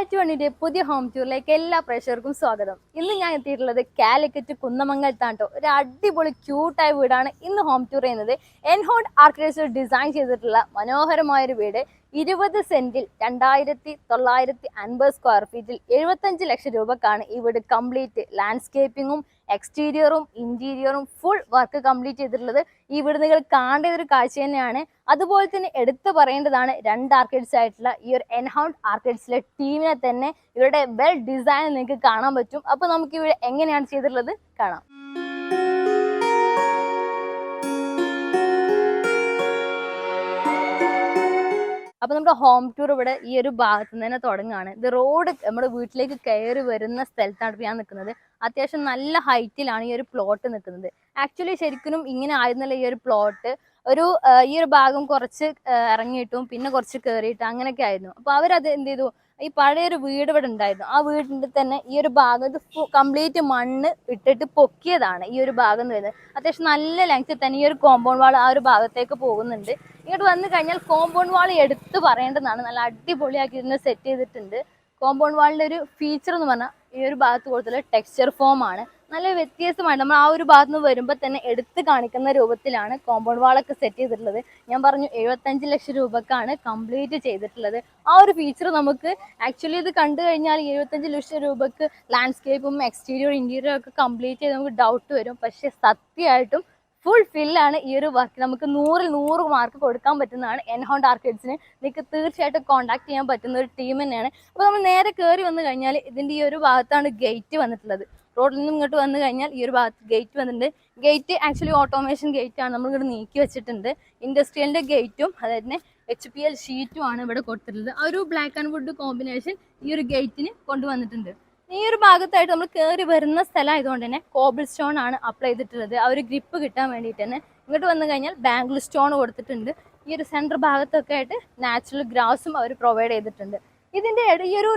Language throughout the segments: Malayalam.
റിയാലിറ്റി വണ്ണിന്റെ പുതിയ ഹോം ടൂറിലേക്ക് എല്ലാ പ്രേക്ഷകർക്കും സ്വാഗതം. ഇന്ന് ഞാൻ എത്തിയിട്ടുള്ളത് കാലിക്കറ്റ് കുന്നമംഗലത്താട്ടോ ഒരു അടിപൊളി ക്യൂട്ടായ വീടാണ് ഇന്ന് ഹോം ടൂർ ചെയ്യുന്നത്. എൻഹോഡ് ആർക്കിടെക്ചർ ഡിസൈൻ ചെയ്തിട്ടുള്ള മനോഹരമായ ഒരു വീട്. ഇരുപത് സെന്റിൽ രണ്ടായിരത്തി തൊള്ളായിരത്തി അൻപത് സ്ക്വയർ ഫീറ്റിൽ എഴുപത്തഞ്ച് ലക്ഷം രൂപക്കാണ് ഇവിടെ വീട് കംപ്ലീറ്റ് ലാൻഡ്സ്കേപ്പിങ്ങും എക്സ്റ്റീരിയറും ഇന്റീരിയറും ഫുൾ വർക്ക് കംപ്ലീറ്റ് ചെയ്തിട്ടുള്ളത്. ഈ വീട് നിങ്ങൾ കാണേണ്ട ഒരു കാഴ്ച തന്നെയാണ്. അതുപോലെ തന്നെ എടുത്തു പറയേണ്ടതാണ് രണ്ട് ആർക്കിഡ്സ് ആയിട്ടുള്ള ഈ ഒരു എൻഹൗണ്ട് ആർക്കിഡ്സിലെ ടീമിനെ തന്നെ ഇവരുടെ വെൽ ഡിസൈൻ നിങ്ങൾക്ക് കാണാൻ പറ്റും. അപ്പോൾ നമുക്ക് ഇവിടെ എങ്ങനെയാണ് ചെയ്തിട്ടുള്ളത്? കാണാം. അപ്പൊ നമ്മുടെ ഹോം ടൂർ ഇവിടെ ഈ ഒരു ഭാഗത്ത് നിന്ന് തന്നെ തുടങ്ങുകയാണ്. ഇത് റോഡ് നമ്മുടെ വീട്ടിലേക്ക് കയറി വരുന്ന സ്ഥലത്താണ് ഞാൻ നിൽക്കുന്നത്. അത്യാവശ്യം നല്ല ഹൈറ്റിലാണ് ഈ ഒരു പ്ലോട്ട് നിൽക്കുന്നത്. ആക്ച്വലി ശരിക്കും ഇങ്ങനെ ആയിരുന്നല്ല ഈ ഒരു പ്ലോട്ട് ഒരു ഈ ഒരു ഭാഗം കുറച്ച് ഇറങ്ങിയിട്ടും പിന്നെ കുറച്ച് കയറിയിട്ടും അങ്ങനെയൊക്കെ ആയിരുന്നു. അപ്പൊ അവരത് എന്ത് ചെയ്തു? ഈ പഴയൊരു വീട് ഇവിടെ ഉണ്ടായിരുന്നു. ആ വീടിന്റെ തന്നെ ഈ ഒരു ഭാഗം കംപ്ലീറ്റ് മണ്ണ് ഇട്ടിട്ട് പൊക്കിയതാണ് ഈ ഒരു ഭാഗം എന്ന് വരുന്നത് അത്യാവശ്യം നല്ല ലെങ്ത്തിൽ തന്നെ ഈ ഒരു കോമ്പൗണ്ട് വാൾ ആ ഒരു ഭാഗത്തേക്ക് പോകുന്നുണ്ട്. ഇങ്ങോട്ട് വന്നു കഴിഞ്ഞാൽ കോമ്പൗണ്ട് വാൾ എടുത്ത് പറയേണ്ടതാണ്. നല്ല അടിപൊളിയാക്കി ഇതിനെ സെറ്റ് ചെയ്തിട്ടുണ്ട് കോമ്പൗണ്ട് വാളിന്റെ ഒരു ഫീച്ചർ എന്ന് പറഞ്ഞാൽ ഈ ഒരു ഭാഗത്ത് കൊടുത്തുള്ള ടെക്സ്ചർ ഫോം ആണ്. നല്ല വ്യത്യസ്തമാണ്. നമ്മൾ ആ ഒരു ഭാഗത്ത് നിന്ന് വരുമ്പോൾ തന്നെ എടുത്ത് കാണിക്കുന്ന രൂപത്തിലാണ് കോമ്പൗണ്ട് വാളൊക്കെ സെറ്റ് ചെയ്തിട്ടുള്ളത്. ഞാൻ പറഞ്ഞു എഴുപത്തഞ്ച് ലക്ഷം രൂപക്കാണ് കംപ്ലീറ്റ് ചെയ്തിട്ടുള്ളത്. ആ ഒരു ഫീച്ചർ നമുക്ക് ആക്ച്വലി ഇത് കണ്ടു കഴിഞ്ഞാൽ എഴുപത്തഞ്ച് ലക്ഷം രൂപക്ക് ലാൻഡ്സ്കേപ്പും എക്സ്റ്റീരിയർ ഇന്റീരിയർ ഒക്കെ കംപ്ലീറ്റ് ചെയ്ത് നമുക്ക് ഡൗട്ട് വരും. പക്ഷെ സത്യമായിട്ടും ഫുൾ ഫില്ലാണ് ഈ ഒരു വർക്ക് നമുക്ക് നൂറിൽ നൂറ് മാർക്ക് കൊടുക്കാൻ പറ്റുന്നതാണ് എൻഹോണ്ട് ആർക്കിഡ്സിന് നിങ്ങൾക്ക് തീർച്ചയായിട്ടും കോൺടാക്ട് ചെയ്യാൻ പറ്റുന്ന ഒരു ടീം തന്നെയാണ്. അപ്പോൾ നമ്മൾ നേരെ കയറി വന്നു കഴിഞ്ഞാൽ ഇതിന്റെ ഈ ഒരു ഭാഗത്താണ് ഗേറ്റ് വന്നിട്ടുള്ളത്. റോഡിൽ നിന്നും ഇങ്ങോട്ട് വന്നു കഴിഞ്ഞാൽ ഈ ഒരു ഭാഗത്ത് ഗേറ്റ് വന്നിട്ടുണ്ട്. ഗേറ്റ് ആക്ച്വലി ഓട്ടോമേഷൻ ഗേറ്റ് ആണ് നമ്മൾ ഇങ്ങോട്ട് നീക്കി വെച്ചിട്ടുണ്ട്. ഇൻഡസ്ട്രിയലിന്റെ ഗേറ്റും അതായത് എച്ച് പി എൽ ഷീറ്റും ആണ് ഇവിടെ കൊടുത്തിട്ടുള്ളത്. ആ ഒരു ബ്ലാക്ക് ആൻഡ് വുഡ് കോമ്പിനേഷൻ ഈ ഒരു ഗേറ്റിന് കൊണ്ടുവന്നിട്ടുണ്ട് ഈ ഒരു ഭാഗത്തായിട്ട് നമ്മൾ കയറി വരുന്ന സ്ഥലമായതുകൊണ്ട് തന്നെ കോബിൾ സ്റ്റോൺ ആണ് അപ്ലൈ ചെയ്തിട്ടുള്ളത്. ആ ഒരു ഗ്രിപ്പ് കിട്ടാൻ വേണ്ടിയിട്ട് തന്നെ ഇങ്ങോട്ട് വന്നു കഴിഞ്ഞാൽ ബാംഗിൾ സ്റ്റോൺ കൊടുത്തിട്ടുണ്ട്. ഈ ഒരു സെന്റർ ഭാഗത്തൊക്കെ ആയിട്ട് നാച്ചുറൽ ഗ്രാസും അവർ പ്രൊവൈഡ് ചെയ്തിട്ടുണ്ട്. ഇതിന്റെ ഈ ഒരു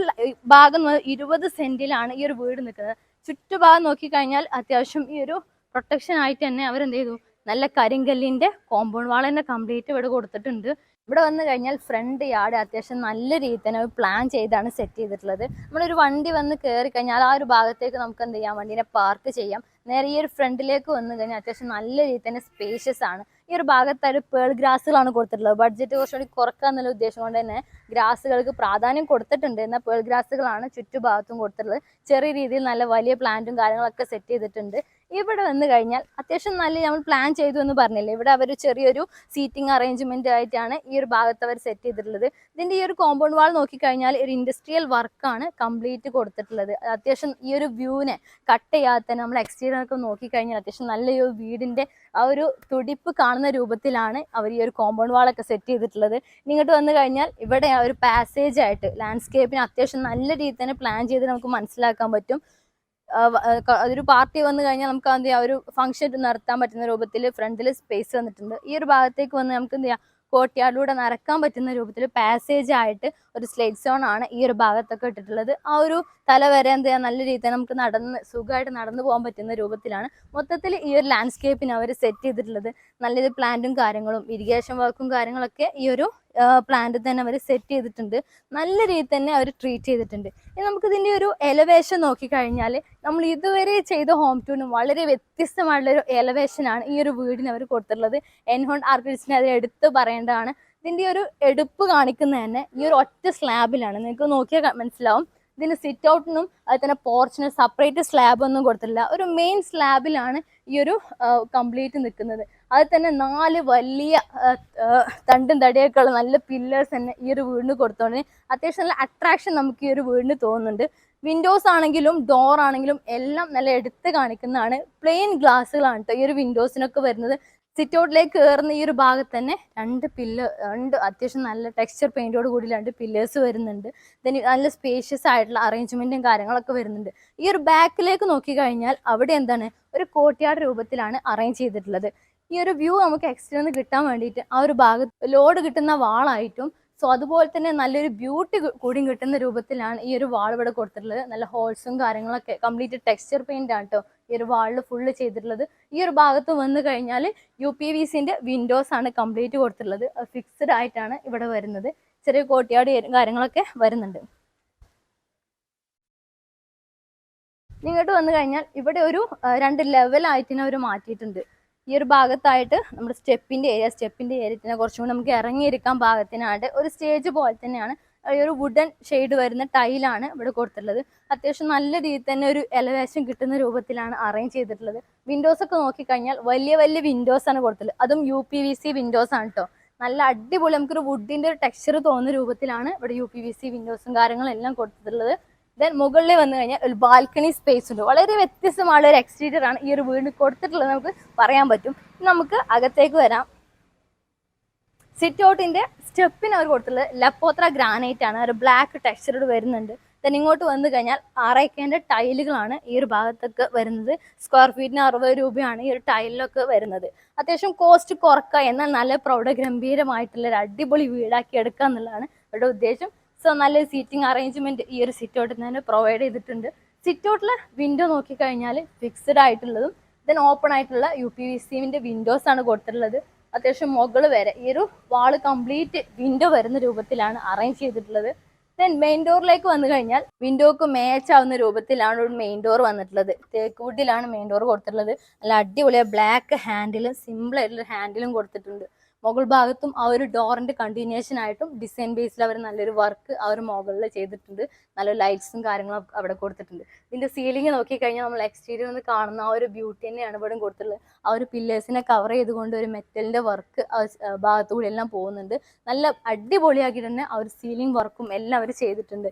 ഭാഗം ഇരുപത് സെന്റിലാണ് ഈ ഒരു വീട് നിൽക്കുന്നത്. ചുറ്റുഭാഗം നോക്കിക്കഴിഞ്ഞാൽ അത്യാവശ്യം ഈ ഒരു പ്രൊട്ടക്ഷൻ ആയിട്ട് തന്നെ അവരെന്ത് ചെയ്തു? നല്ല കരിങ്കല്ലിന്റെ കോമ്പൗണ്ട് വാൾ തന്നെ കംപ്ലീറ്റ് ഇവിടെ കൊടുത്തിട്ടുണ്ട്. ഇവിടെ വന്നു കഴിഞ്ഞാൽ ഫ്രണ്ട് യാർഡ് അത്യാവശ്യം നല്ല രീതിയിൽ തന്നെ പ്ലാൻ ചെയ്താണ് സെറ്റ് ചെയ്തിട്ടുള്ളത്. നമ്മളൊരു വണ്ടി വന്ന് കയറി കഴിഞ്ഞാൽ ആ ഒരു ഭാഗത്തേക്ക് നമുക്ക് എന്ത് ചെയ്യാം? വണ്ടീനെ പാർക്ക് ചെയ്യാം. നേരെ ഈ ഒരു ഫ്രണ്ടിലേക്ക് വന്നു കഴിഞ്ഞാൽ അത്യാവശ്യം നല്ല രീതിയിൽ തന്നെ സ്പേഷ്യസ് ആണ്. ഈ ഒരു ഭാഗത്തായിട്ട് പേൾ ഗ്രാസുകളാണ് കൊടുത്തിട്ടുള്ളത്. ബഡ്ജറ്റ് കുറച്ചുകൂടി കുറക്കുക എന്നുള്ള ഉദ്ദേശം കൊണ്ട് തന്നെ ഗ്രാസുകൾക്ക് പ്രാധാന്യം കൊടുത്തിട്ടുണ്ട്. എന്നാൽ പേൾ ഗ്രാസുകളാണ് ചുറ്റുഭാഗത്തും കൊടുത്തിട്ടുള്ളത്. ചെറിയ രീതിയിൽ നല്ല വലിയ പ്ലാന്റും കാര്യങ്ങളൊക്കെ സെറ്റ് ചെയ്തിട്ടുണ്ട്. ഇവിടെ വന്നു കഴിഞ്ഞാൽ അത്യാവശ്യം നല്ല നമ്മൾ പ്ലാൻ ചെയ്തു എന്ന് പറഞ്ഞില്ലേ? ഇവിടെ അവർ ചെറിയൊരു സീറ്റിംഗ് അറേഞ്ച്മെന്റ് ആയിട്ടാണ് ഈ ഒരു ഭാഗത്ത് അവർ സെറ്റ് ചെയ്തിട്ടുള്ളത്. ഇതിന്റെ ഈ ഒരു കോമ്പൗണ്ട് വാൾ നോക്കിക്കഴിഞ്ഞാൽ ഒരു ഇൻഡസ്ട്രിയൽ വർക്കാണ് കംപ്ലീറ്റ് കൊടുത്തിട്ടുള്ളത്. അത്യാവശ്യം ഈ ഒരു വ്യൂവിനെ കട്ട് ചെയ്യാത്ത നമ്മൾ എക്സ്റ്റീരിയർ ഒക്കെ നോക്കിക്കഴിഞ്ഞാൽ അത്യാവശ്യം നല്ലൊരു വീടിന്റെ ആ ഒരു തുടിപ്പ് കാണുന്ന രൂപത്തിലാണ് അവർ ഈ ഒരു കോമ്പൗണ്ട് വാളൊക്കെ സെറ്റ് ചെയ്തിട്ടുള്ളത്. ഇങ്ങോട്ട് വന്നു കഴിഞ്ഞാൽ ഇവിടെ ആ ഒരു പാസേജ് ആയിട്ട് ലാൻഡ്സ്കേപ്പിന് അത്യാവശ്യം നല്ല രീതിയിൽ തന്നെ പ്ലാൻ ചെയ്ത് നമുക്ക് മനസ്സിലാക്കാൻ പറ്റും. അതൊരു പാർട്ടി വന്നു കഴിഞ്ഞാൽ നമുക്ക് എന്ത് ചെയ്യാം ഒരു ഫംഗ്ഷൻ നടത്താൻ പറ്റുന്ന രൂപത്തിൽ ഫ്രണ്ടിൽ സ്പേസ് വന്നിട്ടുണ്ട് ഈ ഒരു ഭാഗത്തേക്ക് വന്ന് നമുക്ക് എന്ത് ചെയ്യാം കോട്ടയാടിലൂടെ നടക്കാൻ പറ്റുന്ന രൂപത്തിൽ പാസേജ് ആയിട്ട് ഒരു സ്ലേറ്റ് സോൺ ആണ് ഈ ഒരു ഭാഗത്തൊക്കെ ഇട്ടിട്ടുള്ളത്. ആ ഒരു തല വരെ എന്ത് ചെയ്യാം നല്ല രീതിയിൽ നമുക്ക് നടന്ന് സുഖമായിട്ട് നടന്നു പോകാൻ പറ്റുന്ന രൂപത്തിലാണ് മൊത്തത്തിൽ ഈ ഒരു ലാൻഡ്സ്കേപ്പിന് അവർ സെറ്റ് ചെയ്തിട്ടുള്ളത്. നല്ലൊരു പ്ലാന്റും കാര്യങ്ങളും ഇറിഗേഷൻ വർക്കും കാര്യങ്ങളൊക്കെ ഈ ഒരു പ്ലാന്റ് തന്നെ അവർ സെറ്റ് ചെയ്തിട്ടുണ്ട്. നല്ല രീതിയിൽ തന്നെ അവർ ട്രീറ്റ് ചെയ്തിട്ടുണ്ട്. ഇനി നമുക്ക് ഇതിന്റെ ഒരു എലവേഷൻ നോക്കിക്കഴിഞ്ഞാൽ നമ്മൾ ഇതുവരെ ചെയ്ത ഹോം ട്യൂണും വളരെ വ്യത്യസ്തമായിട്ടുള്ള ഒരു എലവേഷനാണ് ഈ ഒരു വീടിന് അവർ കൊടുത്തിട്ടുള്ളത്. എൻഹോൺ ആർക്കിടെക്റ്റിനെ അതിൽ എടുത്ത് പറയേണ്ടതാണ്. ഇതിന്റെ ഒരു എടുപ്പ് കാണിക്കുന്നത് തന്നെ ഈ ഒരു ഒറ്റ സ്ലാബിലാണ് നിങ്ങൾക്ക് നോക്കിയാൽ മനസ്സിലാവും. ഇതിന് സിറ്റ് ഔട്ടിനും അത് തന്നെ പോർച്ചിന് സെപ്പറേറ്റ് സ്ലാബ് ഒന്നും കൊടുത്തിട്ടില്ല. ഒരു മെയിൻ സ്ലാബിലാണ് ഈ ഒരു കംപ്ലീറ്റ് നിൽക്കുന്നത് അത് തന്നെ നാല് വലിയ തണ്ടും തടിയൊക്കെ ഉള്ള നല്ല പില്ലേഴ്സ് തന്നെ ഈ ഒരു വീടിന് കൊടുത്തോണ്ട് അത്യാവശ്യം നല്ല അട്രാക്ഷൻ നമുക്ക് ഈ ഒരു വീടിന് തോന്നുന്നുണ്ട്. വിൻഡോസ് ആണെങ്കിലും ഡോർ ആണെങ്കിലും എല്ലാം നല്ല എടുത്ത് കാണിക്കുന്നതാണ്. പ്ലെയിൻ ഗ്ലാസ്സുകളാണ് കേട്ടോ ഈ ഒരു വിൻഡോസിനൊക്കെ വരുന്നത്. സിറ്റ് ഔട്ടിലേക്ക് കയറുന്ന ഈ ഒരു ഭാഗത്ത് തന്നെ രണ്ട് പില്ല രണ്ട് അത്യാവശ്യം നല്ല ടെക്സ്ചർ പെയിന്റോട് കൂടി രണ്ട് പില്ലേഴ്സ് വരുന്നുണ്ട്. Then നല്ല സ്പേഷ്യസ് ആയിട്ടുള്ള അറേഞ്ച്മെന്റും കാര്യങ്ങളൊക്കെ വരുന്നുണ്ട്. ഈ ഒരു ബാക്കിലേക്ക് നോക്കിക്കഴിഞ്ഞാൽ അവിടെ എന്താണ്? ഒരു കോട്ടയാട് രൂപത്തിലാണ് അറേഞ്ച് ചെയ്തിട്ടുള്ളത്. ഈ ഒരു വ്യൂ നമുക്ക് എക്സ്റ്റിൽ നിന്ന് കിട്ടാൻ വേണ്ടിയിട്ട് ആ ഒരു ഭാഗത്ത് ലോഡ് കിട്ടുന്ന വാളായിട്ടും സോ അതുപോലെ തന്നെ നല്ലൊരു ബ്യൂട്ടി കൂടി കിട്ടുന്ന രൂപത്തിലാണ് ഈ ഒരു വാൾ ഇവിടെ കൊടുത്തിട്ടുള്ളത്. നല്ല ഹോൾസും കാര്യങ്ങളൊക്കെ കംപ്ലീറ്റ് ടെക്സ്ചർ പെയിന്റ് ആണ് കേട്ടോ ഈ ഒരു വാളിൽ ഫുള്ള് ചെയ്തിട്ടുള്ളത്. ഈ ഒരു ഭാഗത്ത് വന്നു കഴിഞ്ഞാൽ യു പി വി സിന്റെ വിൻഡോസ് ആണ് കംപ്ലീറ്റ് കൊടുത്തിട്ടുള്ളത്. ഫിക്സഡ് ആയിട്ടാണ് ഇവിടെ വരുന്നത്. ചെറിയ കോട്ടിയാട് കാര്യങ്ങളൊക്കെ വരുന്നുണ്ട്. ഇങ്ങോട്ട് വന്നു കഴിഞ്ഞാൽ ഇവിടെ ഒരു രണ്ട് ലെവലായിട്ട് അവർ മാറ്റിയിട്ടുണ്ട്. ഈ ഒരു ഭാഗത്തായിട്ട് നമ്മുടെ സ്റ്റെപ്പിന്റെ ഏരിയ സ്റ്റെപ്പിന്റെ ഏരിയ കുറച്ചും കൂടി നമുക്ക് ഇറങ്ങിയിരിക്കാൻ പാകത്തിനായിട്ട് ഒരു സ്റ്റേജ് പോലെ തന്നെയാണ് ഈ ഒരു വുഡൻ ഷെയ്ഡ് വരുന്ന ടൈലാണ് ഇവിടെ കൊടുത്തിട്ടുള്ളത്. അത്യാവശ്യം നല്ല രീതിയിൽ തന്നെ ഒരു എലവേഷൻ കിട്ടുന്ന രൂപത്തിലാണ് അറേഞ്ച് ചെയ്തിട്ടുള്ളത്. വിൻഡോസ് ഒക്കെ നോക്കിക്കഴിഞ്ഞാൽ വലിയ വലിയ വിൻഡോസ് ആണ് കൊടുത്തിട്ടുള്ളത്. അതും U P V C windows ആണ് കേട്ടോ നല്ല അടിപൊളി നമുക്കൊരു വുഡിന്റെ ഒരു ടെക്സ്ചർ തോന്നുന്ന രൂപത്തിലാണ് ഇവിടെ യു പി വി സി വിൻഡോസും കാര്യങ്ങളും എല്ലാം കൊടുത്തിട്ടുള്ളത്. ദെൻ മുകളിൽ വന്നു കഴിഞ്ഞാൽ ഒരു ബാൽക്കണി സ്പേസ് ഉണ്ട്. വളരെ വ്യത്യസ്തമായ ഒരു എക്സ്റ്റീരിയർ ആണ് ഈ ഒരു വീട് കൊടുത്തിട്ടുള്ളത് നമുക്ക് പറയാൻ പറ്റും. നമുക്ക് അകത്തേക്ക് വരാം. സിറ്റ് ഔട്ടിന്റെ സ്റ്റെപ്പിന് അവർ കൊടുത്തിട്ടുള്ളത് ലപ്പോത്ര ഗ്രാനൈറ്റ് ആണ്. ഒരു ബ്ലാക്ക് ടെക്സ്ചറോട് വരുന്നുണ്ട്. ദെൻ ഇങ്ങോട്ട് വന്നു കഴിഞ്ഞാൽ ആറേക്കേന്റെ ടൈലുകളാണ് ഈ ഒരു ഭാഗത്തൊക്കെ വരുന്നത്. സ്ക്വയർ ഫീറ്റിന് അറുപത് രൂപയാണ് ഈ ഒരു ടൈലിലൊക്കെ വരുന്നത്. അത്യാവശ്യം കോസ്റ്റ് കുറക്കുക എന്നാൽ നല്ല പ്രൗഢഗംഭീരമായിട്ടുള്ള ഒരു അടിപൊളി വീടാക്കി എടുക്കുക എന്നുള്ളതാണ് ഇവിടെ ഉദ്ദേശം. സോ നല്ല സീറ്റിംഗ് അറേഞ്ച്മെന്റ് ഈ ഒരു സിറ്റ് ഔട്ടിൽ തന്നെ പ്രൊവൈഡ് ചെയ്തിട്ടുണ്ട്. സിറ്റ് ഔട്ടിൽ വിൻഡോ നോക്കിക്കഴിഞ്ഞാൽ ഫിക്സ്ഡ് ആയിട്ടുള്ളതും ദെൻ ഓപ്പൺ ആയിട്ടുള്ള യു പി വി സിമിന്റെ വിൻഡോസ് ആണ് കൊടുത്തിട്ടുള്ളത്. അത്യാവശ്യം മുകൾ വരെ ഈ ഒരു വാൾ കംപ്ലീറ്റ് വിൻഡോ വരുന്ന രൂപത്തിലാണ് അറേഞ്ച് ചെയ്തിട്ടുള്ളത്. ദെൻ മെയിൻ ഡോറിലേക്ക് വന്നു കഴിഞ്ഞാൽ വിൻഡോക്ക് മാച്ച് ആവുന്ന രൂപത്തിലാണ് ഒരു മെയിൻ ഡോർ വന്നിട്ടുള്ളത്. തേക്ക് വുഡിലാണ് മെയിൻ ഡോർ കൊടുത്തിട്ടുള്ളത്. നല്ല അടിപൊളിയ ബ്ലാക്ക് ഹാൻഡിലും സിമ്പിൾ ആയിട്ടുള്ള ഹാൻഡിലും കൊടുത്തിട്ടുണ്ട്. മുകൾ ഭാഗത്തും ആ ഒരു ഡോറിന്റെ കണ്ടിന്യൂഷൻ ആയിട്ടും ഡിസൈൻ ബേസിൽ അവർ നല്ലൊരു വർക്ക് അവർ മുകളിൽ ചെയ്തിട്ടുണ്ട്. നല്ല ലൈറ്റ്സും കാര്യങ്ങളും അവിടെ കൊടുത്തിട്ടുണ്ട്. ഇതിന്റെ സീലിംഗ് നോക്കിക്കഴിഞ്ഞാൽ നമ്മൾ എക്സ്റ്റീരിയർ നിന്ന് കാണുന്ന ആ ഒരു ബ്യൂട്ടി തന്നെയാണ് ഇവിടെ കൊടുത്തിട്ടുള്ളത്. ആ ഒരു പില്ലേഴ്സിനെ കവർ ചെയ്തുകൊണ്ട് ഒരു മെറ്റലിന്റെ വർക്ക് ഭാഗത്തുകൂടി എല്ലാം പോകുന്നുണ്ട്. നല്ല അടിപൊളിയാക്കി തന്നെ ആ ഒരു സീലിംഗ് വർക്കും എല്ലാം അവർ ചെയ്തിട്ടുണ്ട്.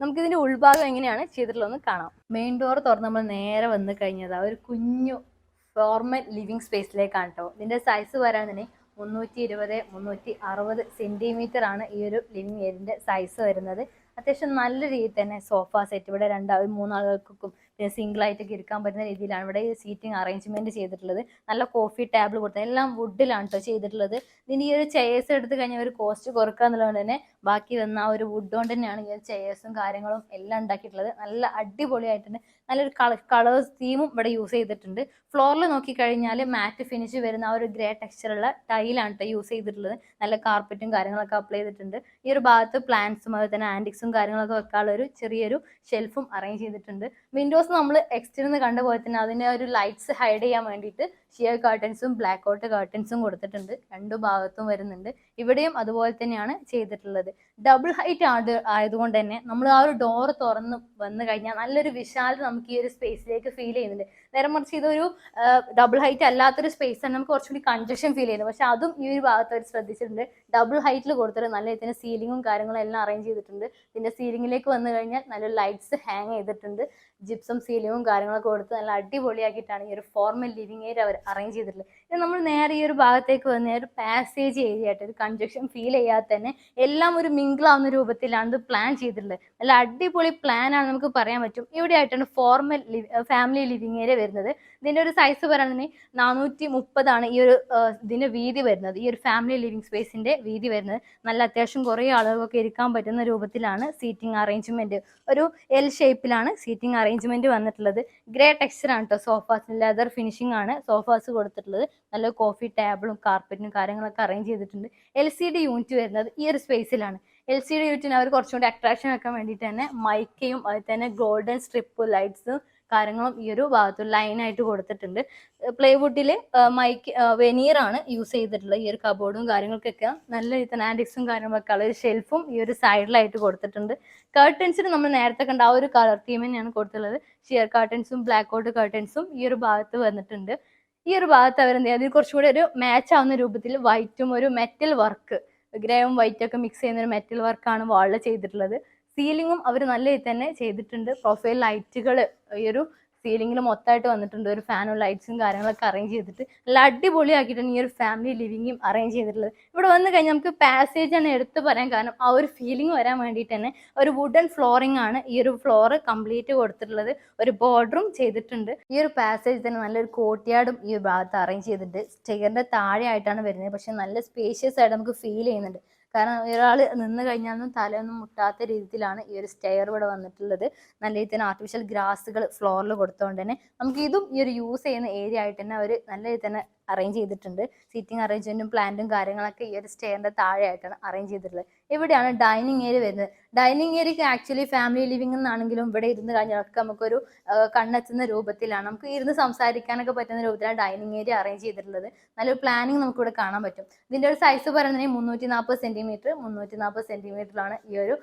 നമുക്കിതിന്റെ ഉൾഭാഗം എങ്ങനെയാണ് ചെയ്തിട്ടുള്ളതെന്ന് കാണാം. മെയിൻ ഡോർ തുറന്ന് നമ്മൾ നേരെ വന്ന് കഴിഞ്ഞത് ആ ഒരു കുഞ്ഞു ഫോർമൽ ലിവിങ് സ്പേസിലേക്കാണ് കേട്ടോ ഇതിന്റെ സൈസ് വരാണെന്നുണ്ടെങ്കിൽ മുന്നൂറ്റി ഇരുപത് മുന്നൂറ്റി അറുപത് സെന്റിമീറ്റർ ആണ് ഈ ഒരു ലിവിങ് ഏരിയന്റെ സൈസ് വരുന്നത്. അത്യാവശ്യം നല്ല രീതിയിൽ തന്നെ സോഫ സെറ്റ് ഇവിടെ രണ്ടാൾ മൂന്നാളുകൾക്കും സിംഗിൾ ആയിട്ടൊക്കെ ഇരിക്കാൻ പറ്റുന്ന രീതിയിലാണ് ഇവിടെ സീറ്റിംഗ് അറേഞ്ച്മെന്റ് ചെയ്തിട്ടുള്ളത്. നല്ല കോഫി ടേബിൾ കൊടുത്തത് എല്ലാം വുഡിലാണ് കേട്ടോ ചെയ്തിട്ടുള്ളത്. ഇതിന്റെ ഈ ഒരു ചെയേഴ്സ് എടുത്തു കഴിഞ്ഞാൽ ഒരു കോസ്റ്റ് കുറക്കുക എന്നുള്ളതുകൊണ്ട് തന്നെ ബാക്കി വന്ന ആ ഒരു വുഡ് കൊണ്ട് തന്നെയാണ് ഈ ചെയേഴ്സും കാര്യങ്ങളും എല്ലാം ഉണ്ടാക്കിയിട്ടുള്ളത്. നല്ല അടിപൊളിയായിട്ടുണ്ട് നല്ലൊരു കളേഴ്സ് തീമും ഇവിടെ യൂസ് ചെയ്തിട്ടുണ്ട്. ഫ്ലോറിൽ നോക്കിക്കഴിഞ്ഞാൽ മാറ്റ് ഫിനിഷ് വരുന്ന ആ ഒരു ഗ്രേ ടെക്സ്ചറുള്ള ടൈലാണ് കേട്ടോ യൂസ് ചെയ്തിട്ടുള്ളത്. നല്ല കാർപ്പറ്റും കാര്യങ്ങളൊക്കെ അപ്ലൈ ചെയ്തിട്ടുണ്ട്. ഈ ഒരു ഭാഗത്ത് പ്ലാന്റ്സും അതുപോലെ തന്നെ ആന്റിക്സും കാര്യങ്ങളൊക്കെ വെക്കാനുള്ള ഒരു ചെറിയൊരു ഷെൽഫും അറേഞ്ച് ചെയ്തിട്ടുണ്ട്. വിൻഡോസ് നമ്മൾ എക്സ്റ്റിൽ നിന്ന് അതിന്റെ ഒരു ലൈറ്റ്സ് ഹൈഡ് ചെയ്യാൻ വേണ്ടിയിട്ട് ഷിയർ കർട്ടൻസും ബ്ലാക്ക് ഔട്ട് കർട്ടൻസും കൊടുത്തിട്ടുണ്ട്. രണ്ടു ഭാഗത്തും വരുന്നുണ്ട്. ഇവിടെയും അതുപോലെ തന്നെയാണ് ചെയ്തിട്ടുള്ളത്. ഡബിൾ ഹൈറ്റ് ആട് ആയതുകൊണ്ട് തന്നെ നമ്മൾ ആ ഒരു ഡോർ തുറന്ന് വന്നു കഴിഞ്ഞാൽ നല്ലൊരു വിശാലത നമുക്ക് ഈ ഒരു സ്പേസിലേക്ക് ഫീൽ ചെയ്യുന്നുണ്ട്. നേരെ മറിച്ച് ഇതൊരു ഡബിൾ ഹൈറ്റ് അല്ലാത്തൊരു സ്പേസ് തന്നെ നമുക്ക് കുറച്ചുകൂടി കൺജക്ഷൻ ഫീൽ ചെയ്യുന്നത്. പക്ഷെ അതും ഈ ഒരു ഭാഗത്ത് അവർ ശ്രദ്ധിച്ചിട്ടുണ്ട്. ഡബിൾ ഹൈറ്റിൽ കൊടുത്തിട്ട് നല്ല ഇതിന് സീലിങ്ങും കാര്യങ്ങളും എല്ലാം അറേഞ്ച് ചെയ്തിട്ടുണ്ട്. പിന്നെ സീലിംഗിലേക്ക് വന്നു കഴിഞ്ഞാൽ നല്ല ലൈറ്റ്സ് ഹാങ് ചെയ്തിട്ടുണ്ട്. ജിപ്സം സീലിങ്ങും കാര്യങ്ങളൊക്കെ കൊടുത്ത് നല്ല അടിപൊളിയാക്കിയിട്ടാണ് ഈ ഒരു ഫോർമൽ ലിവിങ് ഏരിയ അവർ അറേഞ്ച് ചെയ്തിട്ടുള്ളത് ഇത് നമ്മൾ നേരെ ഈ ഒരു ഭാഗത്തേക്ക് വന്ന ഒരു പാസേജ് ഏരിയ ആയിട്ട് ഒരു കൺജക്ഷൻ ഫീൽ ചെയ്യാതെ തന്നെ എല്ലാം ഒരു മിങ്കിൾ ആവുന്ന രൂപത്തിലാണ് ഇത് പ്ലാൻ ചെയ്തിട്ടുള്ളത്. നല്ല അടിപൊളി പ്ലാൻ ആണ് നമുക്ക് പറയാൻ പറ്റും. ഇവിടെ ആയിട്ടാണ് ഫോർമൽ ഫാമിലി ലിവിങ് ഏരിയ വരുന്നത്. ഇതിന്റെ ഒരു സൈസ് പറയുകയാണെങ്കിൽ നാനൂറ്റി മുപ്പതാണ് ഈ ഒരു ഇതിന്റെ വീതി വരുന്നത്. ഈ ഒരു ഫാമിലി ലിവിംഗ് സ്പേസിന്റെ വീതി വരുന്നത്. നല്ല അത്യാവശ്യം കുറേ ആളുകൾക്ക് ഇരിക്കാൻ പറ്റുന്ന രൂപത്തിലാണ് സീറ്റിംഗ് അറേഞ്ച്മെന്റ് ഒരു എൽ ഷേപ്പിലാണ് സീറ്റിംഗ് അറേഞ്ച്മെന്റ് വന്നിട്ടുള്ളത്. ഗ്രേ ടെക്സ്ചർ ആണ് കേട്ടോ സോഫാസ് ലെതർ ഫിനിഷിംഗ് ആണ് സോഫാസ് കൊടുത്തിട്ടുള്ളത്. നല്ല കോഫി ടേബിളും കാർപ്പറ്റും കാര്യങ്ങളൊക്കെ അറേഞ്ച് ചെയ്തിട്ടുണ്ട്. എൽ സി ഡി യൂണിറ്റ് വരുന്നത് ഈ ഒരു സ്പേസിലാണ് എൽ സി ഡി യൂറ്റിന് അവർ കുറച്ചുകൂടി അട്രാക്ഷൻ വെക്കാൻ വേണ്ടിയിട്ട് തന്നെ മൈക്കയും അതിൽ തന്നെ ഗോൾഡൻ സ്ട്രിപ്പ് ലൈറ്റ്സും കാര്യങ്ങളും ഈ ഒരു ഭാഗത്ത് ലൈനായിട്ട് കൊടുത്തിട്ടുണ്ട്. പ്ലേവുഡിൽ മൈക്ക് വെനീറാണ് യൂസ് ചെയ്തിട്ടുള്ളത് ഈ ഒരു കബോർഡും കാര്യങ്ങൾക്കൊക്കെ നല്ല രീതിയിൽ ആന്റിക്സും കാര്യങ്ങളൊക്കെ ഉള്ള ഒരു ഷെൽഫും ഈ ഒരു സൈഡിലായിട്ട് കൊടുത്തിട്ടുണ്ട്. കർട്ടൻസിന് നമ്മൾ നേരത്തെ കണ്ട ആ ഒരു കളർ തീം തന്നെയാണ് കൊടുത്തിട്ടുള്ളത്. ഷിയർ കർട്ടൻസും ബ്ലാക്ക് ഔട്ട് കർട്ടൻസും ഈ ഒരു ഭാഗത്ത് വന്നിട്ടുണ്ട്. ഈ ഒരു ഭാഗത്ത് ചെയ്യുക അതിൽ കുറച്ചുകൂടി ഒരു മാച്ച് ആവുന്ന രൂപത്തിൽ വൈറ്റും ഒരു മെറ്റൽ വർക്ക് ഗ്രേയും വൈറ്റ് ഒക്കെ മിക്സ് ചെയ്യുന്ന ഒരു മെറ്റൽ വർക്കാണ് വാളിൽ ചെയ്തിട്ടുള്ളത്. സീലിങ്ങും അവർ നല്ല രീതി തന്നെ ചെയ്തിട്ടുണ്ട്. പ്രൊഫൈൽ ലൈറ്റുകൾ ഈ ഒരു സീലിംഗിൽ മൊത്തമായിട്ട് വന്നിട്ടുണ്ട്. ഒരു ഫാനും ലൈറ്റ്സും കാര്യങ്ങളൊക്കെ അറേഞ്ച് ചെയ്തിട്ട് നല്ല അടിപൊളിയാക്കിയിട്ടാണ് ഈ ഒരു ഫാമിലി ലിവിങ്ങും അറേഞ്ച് ചെയ്തിട്ടുള്ളത്. ഇവിടെ വന്നു കഴിഞ്ഞാൽ നമുക്ക് പാസേജ് ആണ് എടുത്തു പറയാൻ കാരണം ആ ഒരു ഫീലിംഗ് വരാൻ വേണ്ടിയിട്ട് തന്നെ ഒരു വുഡൻ ഫ്ലോറിംഗ് ആണ് ഈ ഒരു ഫ്ലോർ കംപ്ലീറ്റ് കൊടുത്തിട്ടുള്ളത്. ഒരു ബോർഡറും ചെയ്തിട്ടുണ്ട്. ഈ ഒരു പാസേജ് തന്നെ നല്ലൊരു കോട്ടിയാടും ഈ ഒരു ഭാഗത്ത് അറേഞ്ച് ചെയ്തിട്ടുണ്ട് സ്റ്റെയറിന്റെ താഴെയായിട്ടാണ് വരുന്നത്. പക്ഷെ നല്ല സ്പേഷ്യസ് ആയിട്ട് നമുക്ക് ഫീൽ ചെയ്യുന്നുണ്ട്. കാരണം ഒരാൾ നിന്ന് കഴിഞ്ഞാലൊന്നും തലയൊന്നും മുട്ടാത്ത രീതിയിലാണ് ഈ ഒരു സ്റ്റെയർ ഇവിടെ വന്നിട്ടുള്ളത്. നല്ല രീതിയിൽ തന്നെ ആർട്ടിഫിഷ്യൽ ഗ്രാസുകൾ ഫ്ലോറിൽ കൊടുത്തുകൊണ്ട് തന്നെ നമുക്ക് ഇതും ഈ ഒരു യൂസ് ചെയ്യുന്ന ഏരിയ ആയിട്ട് തന്നെ അവർ നല്ല രീതിയിൽ തന്നെ അറേഞ്ച് ചെയ്തിട്ടുണ്ട്. സീറ്റിംഗ് അറേഞ്ച്മെന്റും പ്ലാന്റും കാര്യങ്ങളൊക്കെ ഈ ഒരു സ്റ്റെയറിന്റെ താഴെയായിട്ടാണ് അറേഞ്ച് ചെയ്തിട്ടുള്ളത്. എവിടെയാണ് ഡൈനിങ് ഏരിയ വരുന്നത്. ഡൈനിങ് ഏരിയക്ക് ആക്ച്വലി ഫാമിലി ലിവിംഗ് എന്നാണെങ്കിലും ഇവിടെ ഇരുന്ന് കഴിഞ്ഞാൽ നമുക്കൊരു കണ്ണെത്തുന്ന രൂപത്തിലാണ്. നമുക്ക് ഇരുന്ന് സംസാരിക്കാനൊക്കെ പറ്റുന്ന രൂപത്തിലാണ് ഡൈനിങ് ഏരിയ അറേഞ്ച് ചെയ്തിട്ടുള്ളത്. നല്ലൊരു പ്ലാനിങ് നമുക്ക് ഇവിടെ കാണാൻ പറ്റും. ഇതിന്റെ ഒരു സൈസ് പറയുന്നത് മുന്നൂറ്റി നാൽപ്പത് സെന്റിമീറ്റർ മുന്നൂറ്റി നാൽപ്പത് സെന്റിമീറ്ററിലാണ് ഈ ഒരു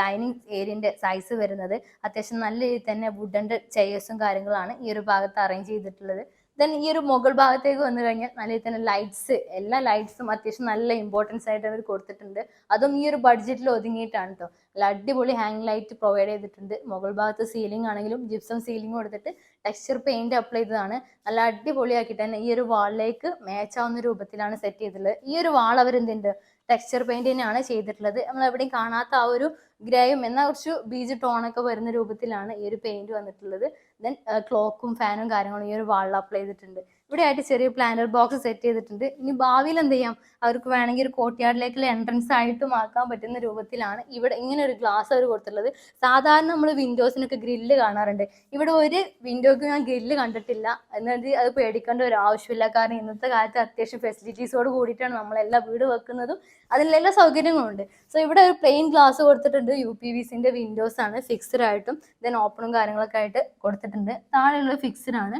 ഡൈനിങ് ഏരിയന്റെ സൈസ് വരുന്നത്. അത്യാവശ്യം നല്ല രീതിയിൽ തന്നെ വുഡന്റെ ചെയേഴ്സും കാര്യങ്ങളാണ് ഈ ഒരു ഭാഗത്ത് അറേഞ്ച് ചെയ്തിട്ടുള്ളത്. ദെൻ ഈ ഒരു മുകൾ ഭാഗത്തേക്ക് വന്നു കഴിഞ്ഞാൽ നല്ല തന്നെ ലൈറ്റ്സ് എല്ലാ ലൈറ്റ്സും അത്യാവശ്യം നല്ല ഇമ്പോർട്ടൻസ് ആയിട്ട് അവർ കൊടുത്തിട്ടുണ്ട്. അതും ഈ ഒരു ബഡ്ജറ്റിൽ ഒതുങ്ങിയിട്ടാണ് കേട്ടോ നല്ല അടിപൊളി ഹാങ് ലൈറ്റ് പ്രൊവൈഡ് ചെയ്തിട്ടുണ്ട്. മുകൾ ഭാഗത്ത് സീലിംഗ് ആണെങ്കിലും ജിപ്സം സീലിംഗ് കൊടുത്തിട്ട് ടെക്സ്ചർ പെയിന്റ് അപ്ലൈ ചെയ്തതാണ്. നല്ല അടിപൊളിയാക്കിയിട്ട് തന്നെ ഈ ഒരു വാളിലേക്ക് മാച്ച് ആവുന്ന രൂപത്തിലാണ് സെറ്റ് ചെയ്തിട്ടുള്ളത്. ഈ ഒരു വാൾ അവർ എന്തുണ്ട്? ടെക്സ്ചർ പെയിന്റ് തന്നെയാണ് ചെയ്തിട്ടുള്ളത്. നമ്മൾ എവിടെയും കാണാത്ത ആ ഒരു ഗ്രേയും എന്നാൽ കുറച്ച് ബീജ് ടോണൊക്കെ വരുന്ന രൂപത്തിലാണ് ഈ ഒരു പെയിന്റ് വന്നിട്ടുള്ളത്. ദെൻ ക്ലോക്കും ഫാനും കാര്യങ്ങളും ഈ ഒരു വാളിൽ അപ്ലൈ ചെയ്തിട്ടുണ്ട്. ഇവിടെ ആയിട്ട് ചെറിയ പ്ലാനർ ബോക്സ് സെറ്റ് ചെയ്തിട്ടുണ്ട്. ഇനി ഭാവിയിൽ എന്ത് ചെയ്യാം? അവർക്ക് വേണമെങ്കിൽ ഒരു കോർട്ട്യാർഡിലേക്കുള്ള എൻട്രൻസ് ആയിട്ടും ആക്കാൻ പറ്റുന്ന രൂപത്തിലാണ് ഇവിടെ ഇങ്ങനെ ഒരു ഗ്ലാസ് അവർ കൊടുത്തിട്ടുള്ളത്. സാധാരണ നമ്മൾ വിൻഡോസിനൊക്കെ ഗ്രില്ല് കാണാറുണ്ട്. ഇവിടെ ഒരു വിൻഡോക്ക് ഞാൻ ഗ്രില്ല് കണ്ടിട്ടില്ല. എന്നത് അത് പേടിക്കേണ്ട ഒരു ആവശ്യമില്ല. കാരണം ഇന്നത്തെ കാലത്ത് അത്യാവശ്യം ഫെസിലിറ്റീസോട് കൂടിയിട്ടാണ് നമ്മളെല്ലാ വീട് വെക്കുന്നതും. അതിലെല്ലാ സൗകര്യങ്ങളുണ്ട് സോ ഇവിടെ ഒരു പ്ലെയിൻ ഗ്ലാസ് കൊടുത്തിട്ടുണ്ട്. യു പി വി സിന്റെ വിൻഡോസ് ആണ് ഫിക്സ്ഡ് ആയിട്ടും ദെൻ ഓപ്പണും കാര്യങ്ങളൊക്കെ ആയിട്ട് കൊടുത്തിട്ടുണ്ട്. താഴെയുള്ള ഫിക്സ്ഡ് ആണ്.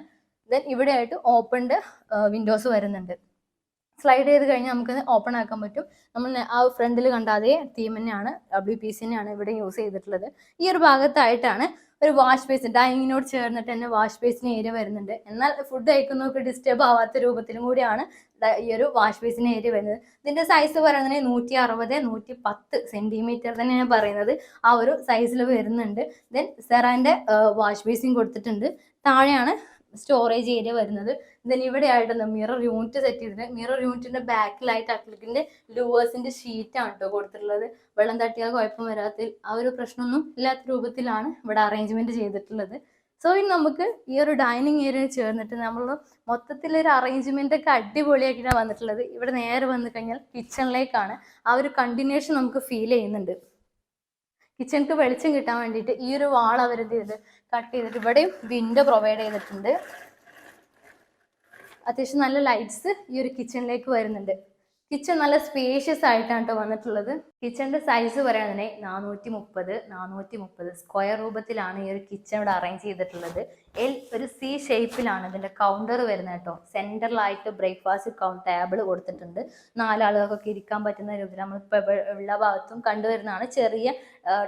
ദെൻ ഇവിടെ ആയിട്ട് ഓപ്പൺഡ് വിൻഡോസ് വരുന്നുണ്ട്. സ്ലൈഡ് ചെയ്ത് കഴിഞ്ഞാൽ നമുക്ക് ഓപ്പൺ ആക്കാൻ പറ്റും. നമ്മൾ ആ ഫ്രണ്ടിൽ കണ്ട അതേ തീം തന്നെയാണ് ഡബ്ല്യു പി സി തന്നെയാണ് ഇവിടെ യൂസ് ചെയ്തിട്ടുള്ളത്. ഈ ഒരു ഭാഗത്തായിട്ടാണ് ഒരു വാഷ് ബേസിൻ ഡൈനിങ്ങിനോട് ചേർന്നിട്ട് തന്നെ വാഷ് ബേസിന് ഏരിയ വരുന്നുണ്ട്. എന്നാൽ ഫുഡ് കഴിക്കുന്നവർക്ക് ഡിസ്റ്റർബ് ആവാത്ത രൂപത്തിലും കൂടിയാണ് ഈ ഒരു വാഷ് ബേസിന് ഏരിയ വരുന്നത്. ഇതിന്റെ സൈസ് പറയുന്നത് നൂറ്റി അറുപത് നൂറ്റി പത്ത് സെന്റിമീറ്റർ തന്നെയാണ് പറയുന്നത്. ആ ഒരു സൈസിൽ വരുന്നുണ്ട്. ദെൻ സെറാന്റെ വാഷ് ബേസിൻ കൊടുത്തിട്ടുണ്ട്. താഴെയാണ് സ്റ്റോറേജ് ഏരിയ വരുന്നത്. ദെൻ ഇവിടെ ആയിട്ട് മിറർ യൂണിറ്റ് സെറ്റ് ചെയ്തിട്ടുണ്ട് മിറർ യൂണിറ്റിന്റെ ബാക്കിലായിട്ട് അക്ലിക്കിന്റെ ലൂവേഴ്സിന്റെ ഷീറ്റാണ് കേട്ടോ കൊടുത്തിട്ടുള്ളത്. വെള്ളം തട്ടിയാൽ കുഴപ്പം വരാത്ത ആ ഒരു പ്രശ്നമൊന്നും ഇല്ലാത്ത രൂപത്തിലാണ് ഇവിടെ അറേഞ്ച്മെന്റ് ചെയ്തിട്ടുള്ളത്. സോ ഇനി നമുക്ക് ഈ ഒരു ഡൈനിങ് ഏരിയ ചേർന്നിട്ട് നമ്മൾ മൊത്തത്തിലൊരു അറേഞ്ച്മെന്റ് ഒക്കെ അടിപൊളിയാക്കിയിട്ടാണ് വന്നിട്ടുള്ളത്. ഇവിടെ നേരെ വന്നു കഴിഞ്ഞാൽ കിച്ചണിലേക്കാണ് ആ ഒരു കണ്ടിന്യൂഷൻ നമുക്ക് ഫീൽ ചെയ്യുന്നുണ്ട്. കിച്ചണിക്ക് വെളിച്ചം കിട്ടാൻ വേണ്ടിയിട്ട് ഈ ഒരു വാൾ അവർ എന്ത് ചെയ്ത് കട്ട് ചെയ്തിട്ട് ഇവിടെയും വിൻഡോ പ്രൊവൈഡ് ചെയ്തിട്ടുണ്ട്. അത്യാവശ്യം നല്ല ലൈറ്റ്സ് ഈ ഒരു കിച്ചണിലേക്ക് വരുന്നുണ്ട്. കിച്ചൺ നല്ല സ്പേഷ്യസ് ആയിട്ടാണ് കേട്ടോ വന്നിട്ടുള്ളത്. കിച്ചണിന്റെ സൈസ് പറയുകയാണെങ്കിൽ നാനൂറ്റി മുപ്പത് നാനൂറ്റി മുപ്പത് സ്ക്വയർ രൂപത്തിലാണ് ഈ ഒരു കിച്ചൺ ഇവിടെ അറേഞ്ച് ചെയ്തിട്ടുള്ളത്. എൽ ഒരു സി ഷേപ്പിലാണ് ഇതിന്റെ കൗണ്ടർ വരുന്നത് കേട്ടോ. സെന്ററിലായിട്ട് ബ്രേക്ക്ഫാസ്റ്റ് കൗണ്ട് ടേബിൾ കൊടുത്തിട്ടുണ്ട്. നാലാളുകൾക്കൊക്കെ ഇരിക്കാൻ പറ്റുന്ന രൂപത്തിൽ നമ്മളിപ്പോൾ ഉള്ള ഭാഗത്തും കണ്ടുവരുന്നതാണ്. ചെറിയ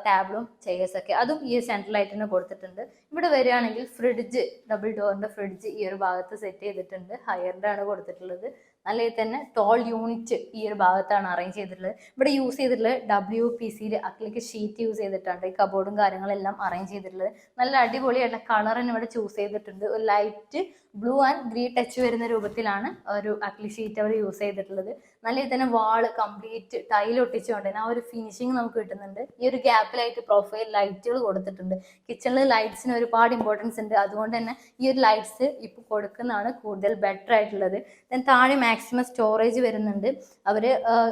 ടേബിളും ചെയേഴ്സ് ഒക്കെ. അതും ഈ സെൻട്രലായിട്ട് തന്നെ കൊടുത്തിട്ടുണ്ട്. ഇവിടെ വരികയാണെങ്കിൽ ഫ്രിഡ്ജ് ഡബിൾ ഡോറിന്റെ ഫ്രിഡ്ജ് ഈ ഒരു ഭാഗത്ത് സെറ്റ് ചെയ്തിട്ടുണ്ട്. ഹയറിന്റെ ആണ് കൊടുത്തിട്ടുള്ളത്. രീതിയിൽ തന്നെ ടോൾ യൂണിറ്റ് ഈ ഒരു ഭാഗത്താണ് അറേഞ്ച് ചെയ്തിട്ടുള്ളത്. ഇവിടെ യൂസ് ചെയ്തിട്ടുള്ളത് ഡബ്ല്യു പി സിയിൽ അക്ലിക്ക് ഷീറ്റ് യൂസ് ചെയ്തിട്ടുണ്ട് ഈ കബോർഡും കാര്യങ്ങളെല്ലാം അറേഞ്ച് ചെയ്തിട്ടുള്ളത്. നല്ല അടിപൊളിയായിട്ടുള്ള കളറിന് ഇവിടെ ചൂസ് ചെയ്തിട്ടുണ്ട്. ഒരു light blue and green touch വരുന്ന രൂപത്തിലാണ് ഒരു അക്ലി ഷീറ്റ് അവർ യൂസ് ചെയ്തിട്ടുള്ളത്. നല്ല തന്നെ വാൾ കംപ്ലീറ്റ് ടൈൽ ഒട്ടിച്ചുകൊണ്ട് തന്നെ ആ ഒരു ഫിനിഷിങ് നമുക്ക് കിട്ടുന്നുണ്ട്. ഈ ഒരു ഗ്യാപ്പിലായിട്ട് പ്രൊഫൈൽ ലൈറ്റുകൾ കൊടുത്തിട്ടുണ്ട്. കിച്ചണിൽ ലൈറ്റ്സിന് ഒരുപാട് ഇമ്പോർട്ടൻസ് ഉണ്ട്. അതുകൊണ്ട് തന്നെ ഈ ഒരു ലൈറ്റ്സ് ഇപ്പോൾ കൊടുക്കുന്നതാണ് കൂടുതൽ ബെറ്റർ ആയിട്ടുള്ളത്. ദെൻ താഴെ മാക്സിമം സ്റ്റോറേജ് വരുന്നുണ്ട്. അവർ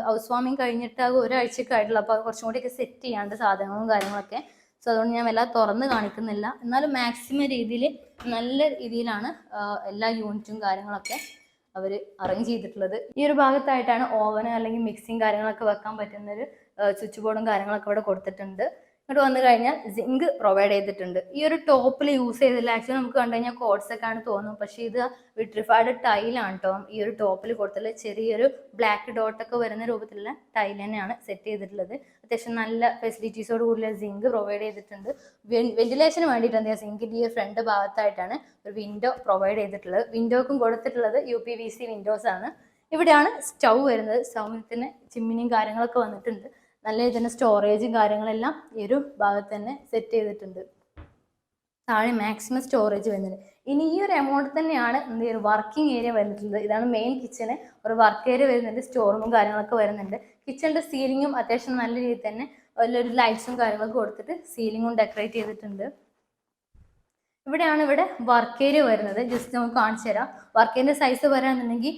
ഹൗസ് വാമിങ് കഴിഞ്ഞിട്ട് അത് ഒരാഴ്ചയൊക്കെ ആയിട്ടുള്ളൂ അപ്പോൾ കുറച്ചും കൂടിയൊക്കെ സെറ്റ് ചെയ്യാണ്ട് സാധനങ്ങളും കാര്യങ്ങളൊക്കെ. സോ അതുകൊണ്ട് ഞാൻ വല്ലാതെ തുറന്ന് കാണിക്കുന്നില്ല. എന്നാലും മാക്സിമം രീതിയിൽ നല്ല രീതിയിലാണ് എല്ലാ യൂണിറ്റും കാര്യങ്ങളൊക്കെ അവർ അറേഞ്ച് ചെയ്തിട്ടുള്ളത്. ഈ ഒരു ഭാഗത്തായിട്ടാണ് ഓവൻ അല്ലെങ്കിൽ മിക്സിങ് കാര്യങ്ങളൊക്കെ വെക്കാൻ പറ്റുന്ന ഒരു സ്വിച്ച് ബോർഡും കാര്യങ്ങളൊക്കെ ഇവിടെ കൊടുത്തിട്ടുണ്ട്. ഇങ്ങോട്ട് വന്നു കഴിഞ്ഞാൽ സിങ്ക് പ്രൊവൈഡ് ചെയ്തിട്ടുണ്ട്. ഈ ഒരു ടോപ്പിൽ യൂസ് ചെയ്തില്ല. ആക്ച്വലി നമുക്ക് കണ്ടു കഴിഞ്ഞാൽ കോഡ്സ് ഒക്കെ ആണ് തോന്നും പക്ഷേ ഇത് വിട്രിഫൈഡ് ടൈലാണ് കേട്ടോ ഈ ഒരു ടോപ്പിൽ കൊടുത്തിട്ടുള്ള ചെറിയൊരു ബ്ലാക്ക് ഡോട്ടൊക്കെ വരുന്ന രൂപത്തിലുള്ള ടൈൽ തന്നെയാണ് സെറ്റ് ചെയ്തിട്ടുള്ളത്. അത്യാവശ്യം നല്ല ഫെസിലിറ്റീസോട് കൂടിയുള്ള സിങ്ക് പ്രൊവൈഡ് ചെയ്തിട്ടുണ്ട്. വെന്റിലേഷന് വേണ്ടിയിട്ട് എന്താ സിങ്കിന്റെ ഈ ഫ്രണ്ട് ഭാഗത്തായിട്ടാണ് ഒരു വിൻഡോ പ്രൊവൈഡ് ചെയ്തിട്ടുള്ളത്. വിൻഡോക്കും കൊടുത്തിട്ടുള്ളത് U P V C windows ആണ്. ഇവിടെയാണ് സ്റ്റൗ വരുന്നത്. സ്റ്റൗവിന് ചിമ്മിനിയും കാര്യങ്ങളൊക്കെ വന്നിട്ടുണ്ട്. നല്ല രീതിയിൽ തന്നെ സ്റ്റോറേജും കാര്യങ്ങളെല്ലാം ഈ ഒരു ഭാഗത്ത് തന്നെ സെറ്റ് ചെയ്തിട്ടുണ്ട്. താഴെ മാക്സിമം സ്റ്റോറേജ് വരുന്നുണ്ട് ഇനി ഈ ഒരു എമൗണ്ട് തന്നെയാണ് എന്ത് വർക്കിംഗ് ഏരിയ വരുന്നിട്ടുള്ളത് ഇതാണ് മെയിൻ കിച്ചന് ഒരു വർക്ക് ഏരിയ വരുന്നുണ്ട്. സ്റ്റോറൂമും കാര്യങ്ങളൊക്കെ വരുന്നുണ്ട്. കിച്ചണിന്റെ സീലിങ്ങും അത്യാവശ്യം നല്ല രീതിയിൽ തന്നെ അതിലൊരു ലൈറ്റ്സും കാര്യങ്ങളൊക്കെ കൊടുത്തിട്ട് സീലിങ്ങും ഡെക്കറേറ്റ് ചെയ്തിട്ടുണ്ട്. ഇവിടെയാണ് ഇവിടെ വർക്ക് ഏരിയ വരുന്നത്. ജസ്റ്റ് നമുക്ക് കാണിച്ചു തരാം. വർക്ക് ഏരിയ സൈസ് വരാന്നുണ്ടെങ്കിൽ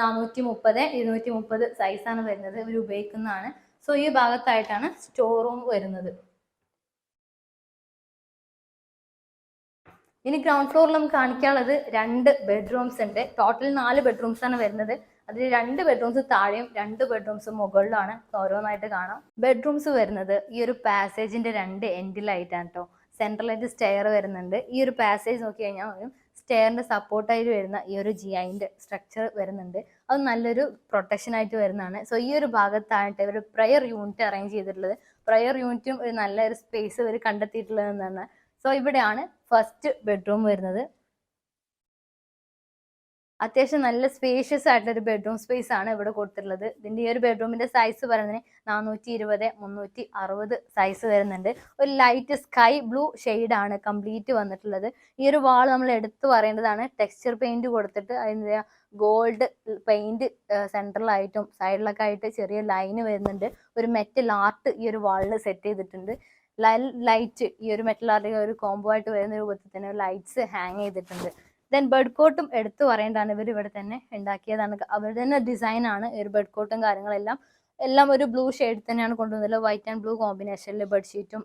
നാനൂറ്റി മുപ്പത് ഇരുന്നൂറ്റി മുപ്പത് സൈസാണ് വരുന്നത് ഇവർ ഉപയോഗിക്കുന്നതാണ്. സോ ഈ ഭാഗത്തായിട്ടാണ് സ്റ്റോർ റൂം വരുന്നത്. ഇനി ഗ്രൗണ്ട് ഫ്ലോറിൽ നമുക്ക് കാണിക്കാനുള്ളത് രണ്ട് ബെഡ്റൂംസ് ഉണ്ട്. ടോട്ടൽ നാല് ബെഡ്റൂംസ് ആണ് വരുന്നത്. അതിൽ രണ്ട് ബെഡ്റൂംസ് താഴെയും രണ്ട് ബെഡ്റൂംസ് മുകളിലാണ് ഓരോന്നായിട്ട് കാണാം. ബെഡ്റൂംസ് വരുന്നത് ഈ ഒരു പാസേജിന്റെ രണ്ട് എൻഡിലായിട്ടാണ് കേട്ടോ സെൻട്രലായിട്ട് സ്റ്റെയർ വരുന്നുണ്ട്. ഈ ഒരു പാസേജ് നോക്കി കഴിഞ്ഞാൽ ഒരു സ്റ്റെയറിന്റെ സപ്പോർട്ടായിട്ട് വരുന്ന ഈ ഒരു ജിഐന്റെ സ്ട്രക്ചർ വരുന്നുണ്ട്. അത് നല്ലൊരു പ്രൊട്ടക്ഷൻ ആയിട്ട് വരുന്നതാണ്. സോ ഈ ഒരു ഭാഗത്തായിട്ട് ഒരു പ്രയർ യൂണിറ്റ് അറേഞ്ച് ചെയ്തിട്ടുള്ളത്. പ്രയർ യൂണിറ്റും ഒരു നല്ലൊരു സ്പേസ് ഇവർ കണ്ടെത്തിയിട്ടുള്ളത് എന്നാണ് സോ ഇവിടെയാണ് ഫസ്റ്റ് ബെഡ്റൂം വരുന്നത്. അത്യാവശ്യം നല്ല സ്പേഷ്യസ് ആയിട്ടുള്ള ഒരു ബെഡ്റൂം സ്പേസ് ആണ് ഇവിടെ കൊടുത്തിട്ടുള്ളത്. ഇതിന്റെ ഈ ഒരു ബെഡ്റൂമിന്റെ സൈസ് പറയുന്നത് നാനൂറ്റി ഇരുപത് മുന്നൂറ്റി അറുപത് സൈസ് വരുന്നുണ്ട്. ഒരു ലൈറ്റ് സ്കൈ ബ്ലൂ ആണ് കംപ്ലീറ്റ് വന്നിട്ടുള്ളത്. ഈ ഒരു വാൾ നമ്മൾ എടുത്തു പറയേണ്ടതാണ്. ടെക്സ്ചർ പെയിന്റ് കൊടുത്തിട്ട് അതിന്റെ ഗോൾഡ് പെയിന്റ് സെൻട്രലായിട്ടും സൈഡിലൊക്കെ ആയിട്ട് ചെറിയ ലൈന് വരുന്നുണ്ട്. ഒരു മെറ്റൽ ആർട്ട് ഈ ഒരു വാളിൽ സെറ്റ് ചെയ്തിട്ടുണ്ട്. ലൈറ്റ് ഈ ഒരു മെറ്റൽ ആർട്ട് ഒരു കോംബോ ആയിട്ട് വരുന്ന രൂപത്തിൽ തന്നെ ലൈറ്റ്സ് ഹാങ് ചെയ്തിട്ടുണ്ട്. ദെൻ ബെഡ് കോട്ടും എടുത്തു പറയേണ്ടതാണ്. ഇവർ ഇവിടെ തന്നെ ഉണ്ടാക്കിയതാണ്. അവരുടെ തന്നെ ഡിസൈൻ ആണ് ഒരു ബെഡ് കോട്ടും കാര്യങ്ങളെല്ലാം. എല്ലാം ഒരു ബ്ലൂ ഷെയ്ഡ് തന്നെയാണ് കൊണ്ടുവന്നത് വൈറ്റ് ആൻഡ് ബ്ലൂ കോമ്പിനേഷനിൽ ബെഡ്ഷീറ്റും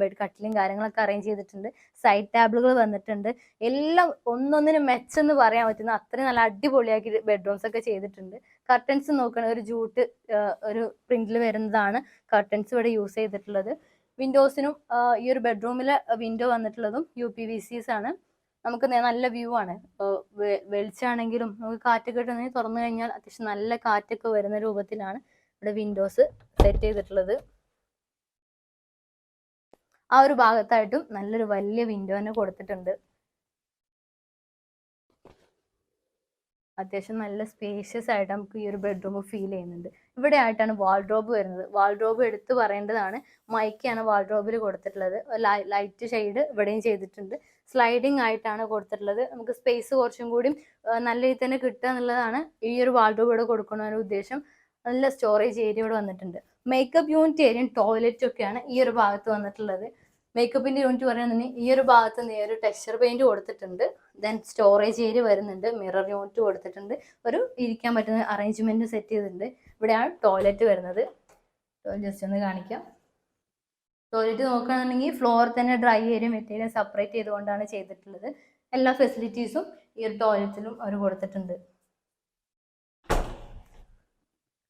ബെഡ് കട്ടിലും കാര്യങ്ങളൊക്കെ അറേഞ്ച് ചെയ്തിട്ടുണ്ട്. സൈഡ് ടേബിളുകൾ വന്നിട്ടുണ്ട്. എല്ലാം ഒന്നൊന്നിന് മെച്ചെന്ന് പറയാൻ പറ്റുന്ന അത്രയും നല്ല അടിപൊളിയാക്കി ബെഡ്റൂംസ് ഒക്കെ ചെയ്തിട്ടുണ്ട്. കർട്ടൻസ് നോക്കണ ഒരു ജൂട്ട് ഒരു പ്രിന്റിൽ വരുന്നതാണ് കർട്ടൻസ് ഇവിടെ യൂസ് ചെയ്തിട്ടുള്ളത്. വിൻഡോസിനും ഈ ഒരു ബെഡ്റൂമിലെ വിൻഡോ വന്നിട്ടുള്ളതും യു പി വി ആണ്. നമുക്ക് നല്ല വ്യൂ ആണ്. വെളിച്ചാണെങ്കിലും നമുക്ക് കാറ്റൊക്കെ കിട്ടുന്നെങ്കിൽ തുറന്നു കഴിഞ്ഞാൽ അത്യാവശ്യം നല്ല കാറ്റൊക്കെ വരുന്ന രൂപത്തിലാണ് ഇവിടെ വിൻഡോസ് സെറ്റ് ചെയ്തിട്ടുള്ളത്. ആ ഒരു ഭാഗത്തായിട്ടും നല്ലൊരു വലിയ വിൻഡോ തന്നെ കൊടുത്തിട്ടുണ്ട്. അത്യാവശ്യം നല്ല സ്പേഷ്യസ് ആയിട്ട് നമുക്ക് ഈ ഒരു ബെഡ്റൂം ഫീൽ ചെയ്യുന്നുണ്ട്. ഇവിടെ ആയിട്ടാണ് വാൾഡ്രോബ് വരുന്നത്. വാൾഡ്രോബ് എടുത്ത് പറയേണ്ടതാണ്. മൈക്കാണ് വാൾഡ്രോബിൽ കൊടുത്തിട്ടുള്ളത്. ലൈറ്റ് ഷെയ്ഡ് ഇവിടെയും ചെയ്തിട്ടുണ്ട്. സ്ലൈഡിങ് ആയിട്ടാണ് കൊടുത്തിട്ടുള്ളത്. നമുക്ക് സ്പേസ് കുറച്ചും കൂടി നല്ല രീതി തന്നെ കിട്ടുക എന്നുള്ളതാണ് ഈ ഒരു വാൾഡ്രോബ് ഇവിടെ കൊടുക്കണമെന്ന ഉദ്ദേശം. നല്ല സ്റ്റോറേജ് ഏരിയ ഇവിടെ വന്നിട്ടുണ്ട്. മേക്കപ്പ് യൂണിറ്റ് ഏരിയയും ടോയ്ലറ്റും ഒക്കെയാണ് ഈ ഒരു ഭാഗത്ത് വന്നിട്ടുള്ളത്. മേക്കപ്പിന്റെ യൂണിറ്റ് പറയുകയാണെങ്കിൽ ഈ ഒരു ഭാഗത്ത് നീ ഒരു ടെക്സ്ചർ പെയിന്റ് കൊടുത്തിട്ടുണ്ട്. ദെൻ സ്റ്റോറേജ് ഏരിയ വരുന്നുണ്ട്. മിറർ യൂണിറ്റ് കൊടുത്തിട്ടുണ്ട്. ഒരു ഇരിക്കാൻ പറ്റുന്ന അറേഞ്ച്മെന്റ് സെറ്റ് ചെയ്തിട്ടുണ്ട്. ഇവിടെയാണ് ടോയ്ലറ്റ് വരുന്നത്. ജസ്റ്റ് ഒന്ന് കാണിക്കാം. ടോയ്ലറ്റ് നോക്കുകയാണെന്നുണ്ടെങ്കിൽ ഫ്ലോർ തന്നെ ഡ്രൈ ഏരിയ മെറ്റീരിയൽ സെപ്പറേറ്റ് ചെയ്തുകൊണ്ടാണ് ചെയ്തിട്ടുള്ളത്. എല്ലാ ഫെസിലിറ്റീസും ഈ ഒരു ടോയ്ലറ്റിലും അവർ കൊടുത്തിട്ടുണ്ട്.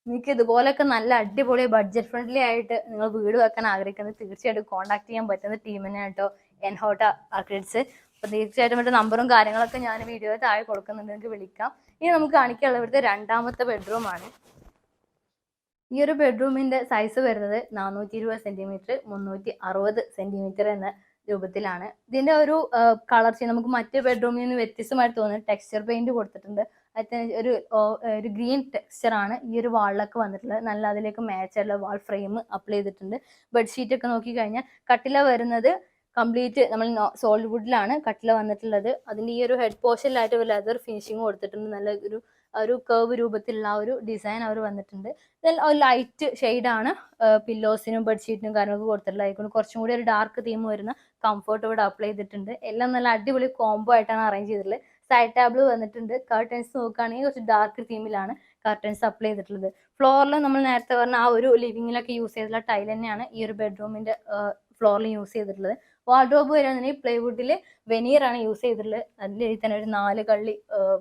നിങ്ങൾക്ക് ഇതുപോലൊക്കെ നല്ല അടിപൊളി ബഡ്ജറ്റ് ഫ്രണ്ട്ലി ആയിട്ട് നിങ്ങൾ വീട് വെക്കാൻ ആഗ്രഹിക്കുന്നത് തീർച്ചയായിട്ടും കോൺടാക്ട് ചെയ്യാൻ പറ്റുന്ന ടീമിനെ കേട്ടോ എൻഹോട്ട ആർക്കിഡ്സ് അപ്പോൾ തീർച്ചയായിട്ടും മറ്റേ നമ്പറും കാര്യങ്ങളൊക്കെ ഞാൻ വീഡിയോ താഴെ കൊടുക്കുന്നുണ്ട്. നിങ്ങൾക്ക് വിളിക്കാം. ഇനി നമുക്ക് കാണിക്കാനുള്ള ഇവിടുത്തെ രണ്ടാമത്തെ ബെഡ്റൂം ആണ്. ഈ ഒരു ബെഡ്റൂമിന്റെ സൈസ് വരുന്നത് നാനൂറ്റി ഇരുപത് സെന്റിമീറ്റർ മുന്നൂറ്റി അറുപത് സെന്റിമീറ്റർ എന്ന രൂപത്തിലാണ്. ഇതിന്റെ ഒരു കളർ ചെയ്ത് നമുക്ക് മറ്റ് ബെഡ്റൂമിൽ നിന്ന് വ്യത്യസ്തമായിട്ട് തോന്നുന്നത് ടെക്സ്ചർ പെയിന്റ് കൊടുത്തിട്ടുണ്ട്. ഒരു ഒരു ഗ്രീൻ ടെക്സ്ചർ ആണ് ഈ ഒരു വാളിലൊക്കെ വന്നിട്ടുള്ളത്. നല്ല അതിലേക്ക് മാച്ച് ആയിട്ടുള്ള വാൾ ഫ്രെയിം അപ്ലൈ ചെയ്തിട്ടുണ്ട്. ബെഡ്ഷീറ്റ് ഒക്കെ നോക്കി കഴിഞ്ഞാൽ കട്ടില വരുന്നത് കംപ്ലീറ്റ് നമ്മൾ സോളിഡ് വുഡിലാണ് കട്ടില വന്നിട്ടുള്ളത്. അതിന്റെ ഈ ഒരു ഹെഡ് പോർഷനിലായിട്ട് ഒരു ലെതർ ഫിനിഷിങ് കൊടുത്തിട്ടുണ്ട്. നല്ല ഒരു ഒരു കേവ് രൂപത്തിലുള്ള ആ ഒരു ഡിസൈൻ അവർ വന്നിട്ടുണ്ട്. ഒരു ലൈറ്റ് ഷെയ്ഡാണ് പില്ലോസിനും ബെഡ്ഷീറ്റിനും കാര്യങ്ങളൊക്കെ കൊടുത്തിട്ടുള്ളത്. കുറച്ചും കൂടി ഒരു ഡാർക്ക് തീം വരുന്ന കംഫർട്ട് ഇവിടെ അപ്ലൈ ചെയ്തിട്ടുണ്ട്. എല്ലാം നല്ല അടിപൊളി കോംബോ ആയിട്ടാണ് അറേഞ്ച് ചെയ്തിട്ടുള്ളത്. സൈഡ് ടേബിൾ വന്നിട്ടുണ്ട്. കർട്ടൻസ് നോക്കുകയാണെങ്കിൽ കുറച്ച് ഡാർക്ക് തീമിലാണ് കർട്ടൻസ് അപ്ലൈ ചെയ്തിട്ടുള്ളത്. ഫ്ലോറിൽ നമ്മൾ നേരത്തെ പറഞ്ഞ ആ ഒരു ലിവിങ്ങിലൊക്കെ യൂസ് ചെയ്തിട്ടുള്ള ടൈൽ തന്നെയാണ് ഈ ഒരു ബെഡ്റൂമിന്റെ ഫ്ലോറിൽ യൂസ് ചെയ്തിട്ടുള്ളത്. വാർഡ്രോബ് വരുകയാണെന്നുണ്ടെങ്കിൽ പ്ലൈവുഡിൽ ആണ് യൂസ് ചെയ്തിട്ടുള്ളത്. അതിൽ തന്നെ ഒരു നാല് കള്ളി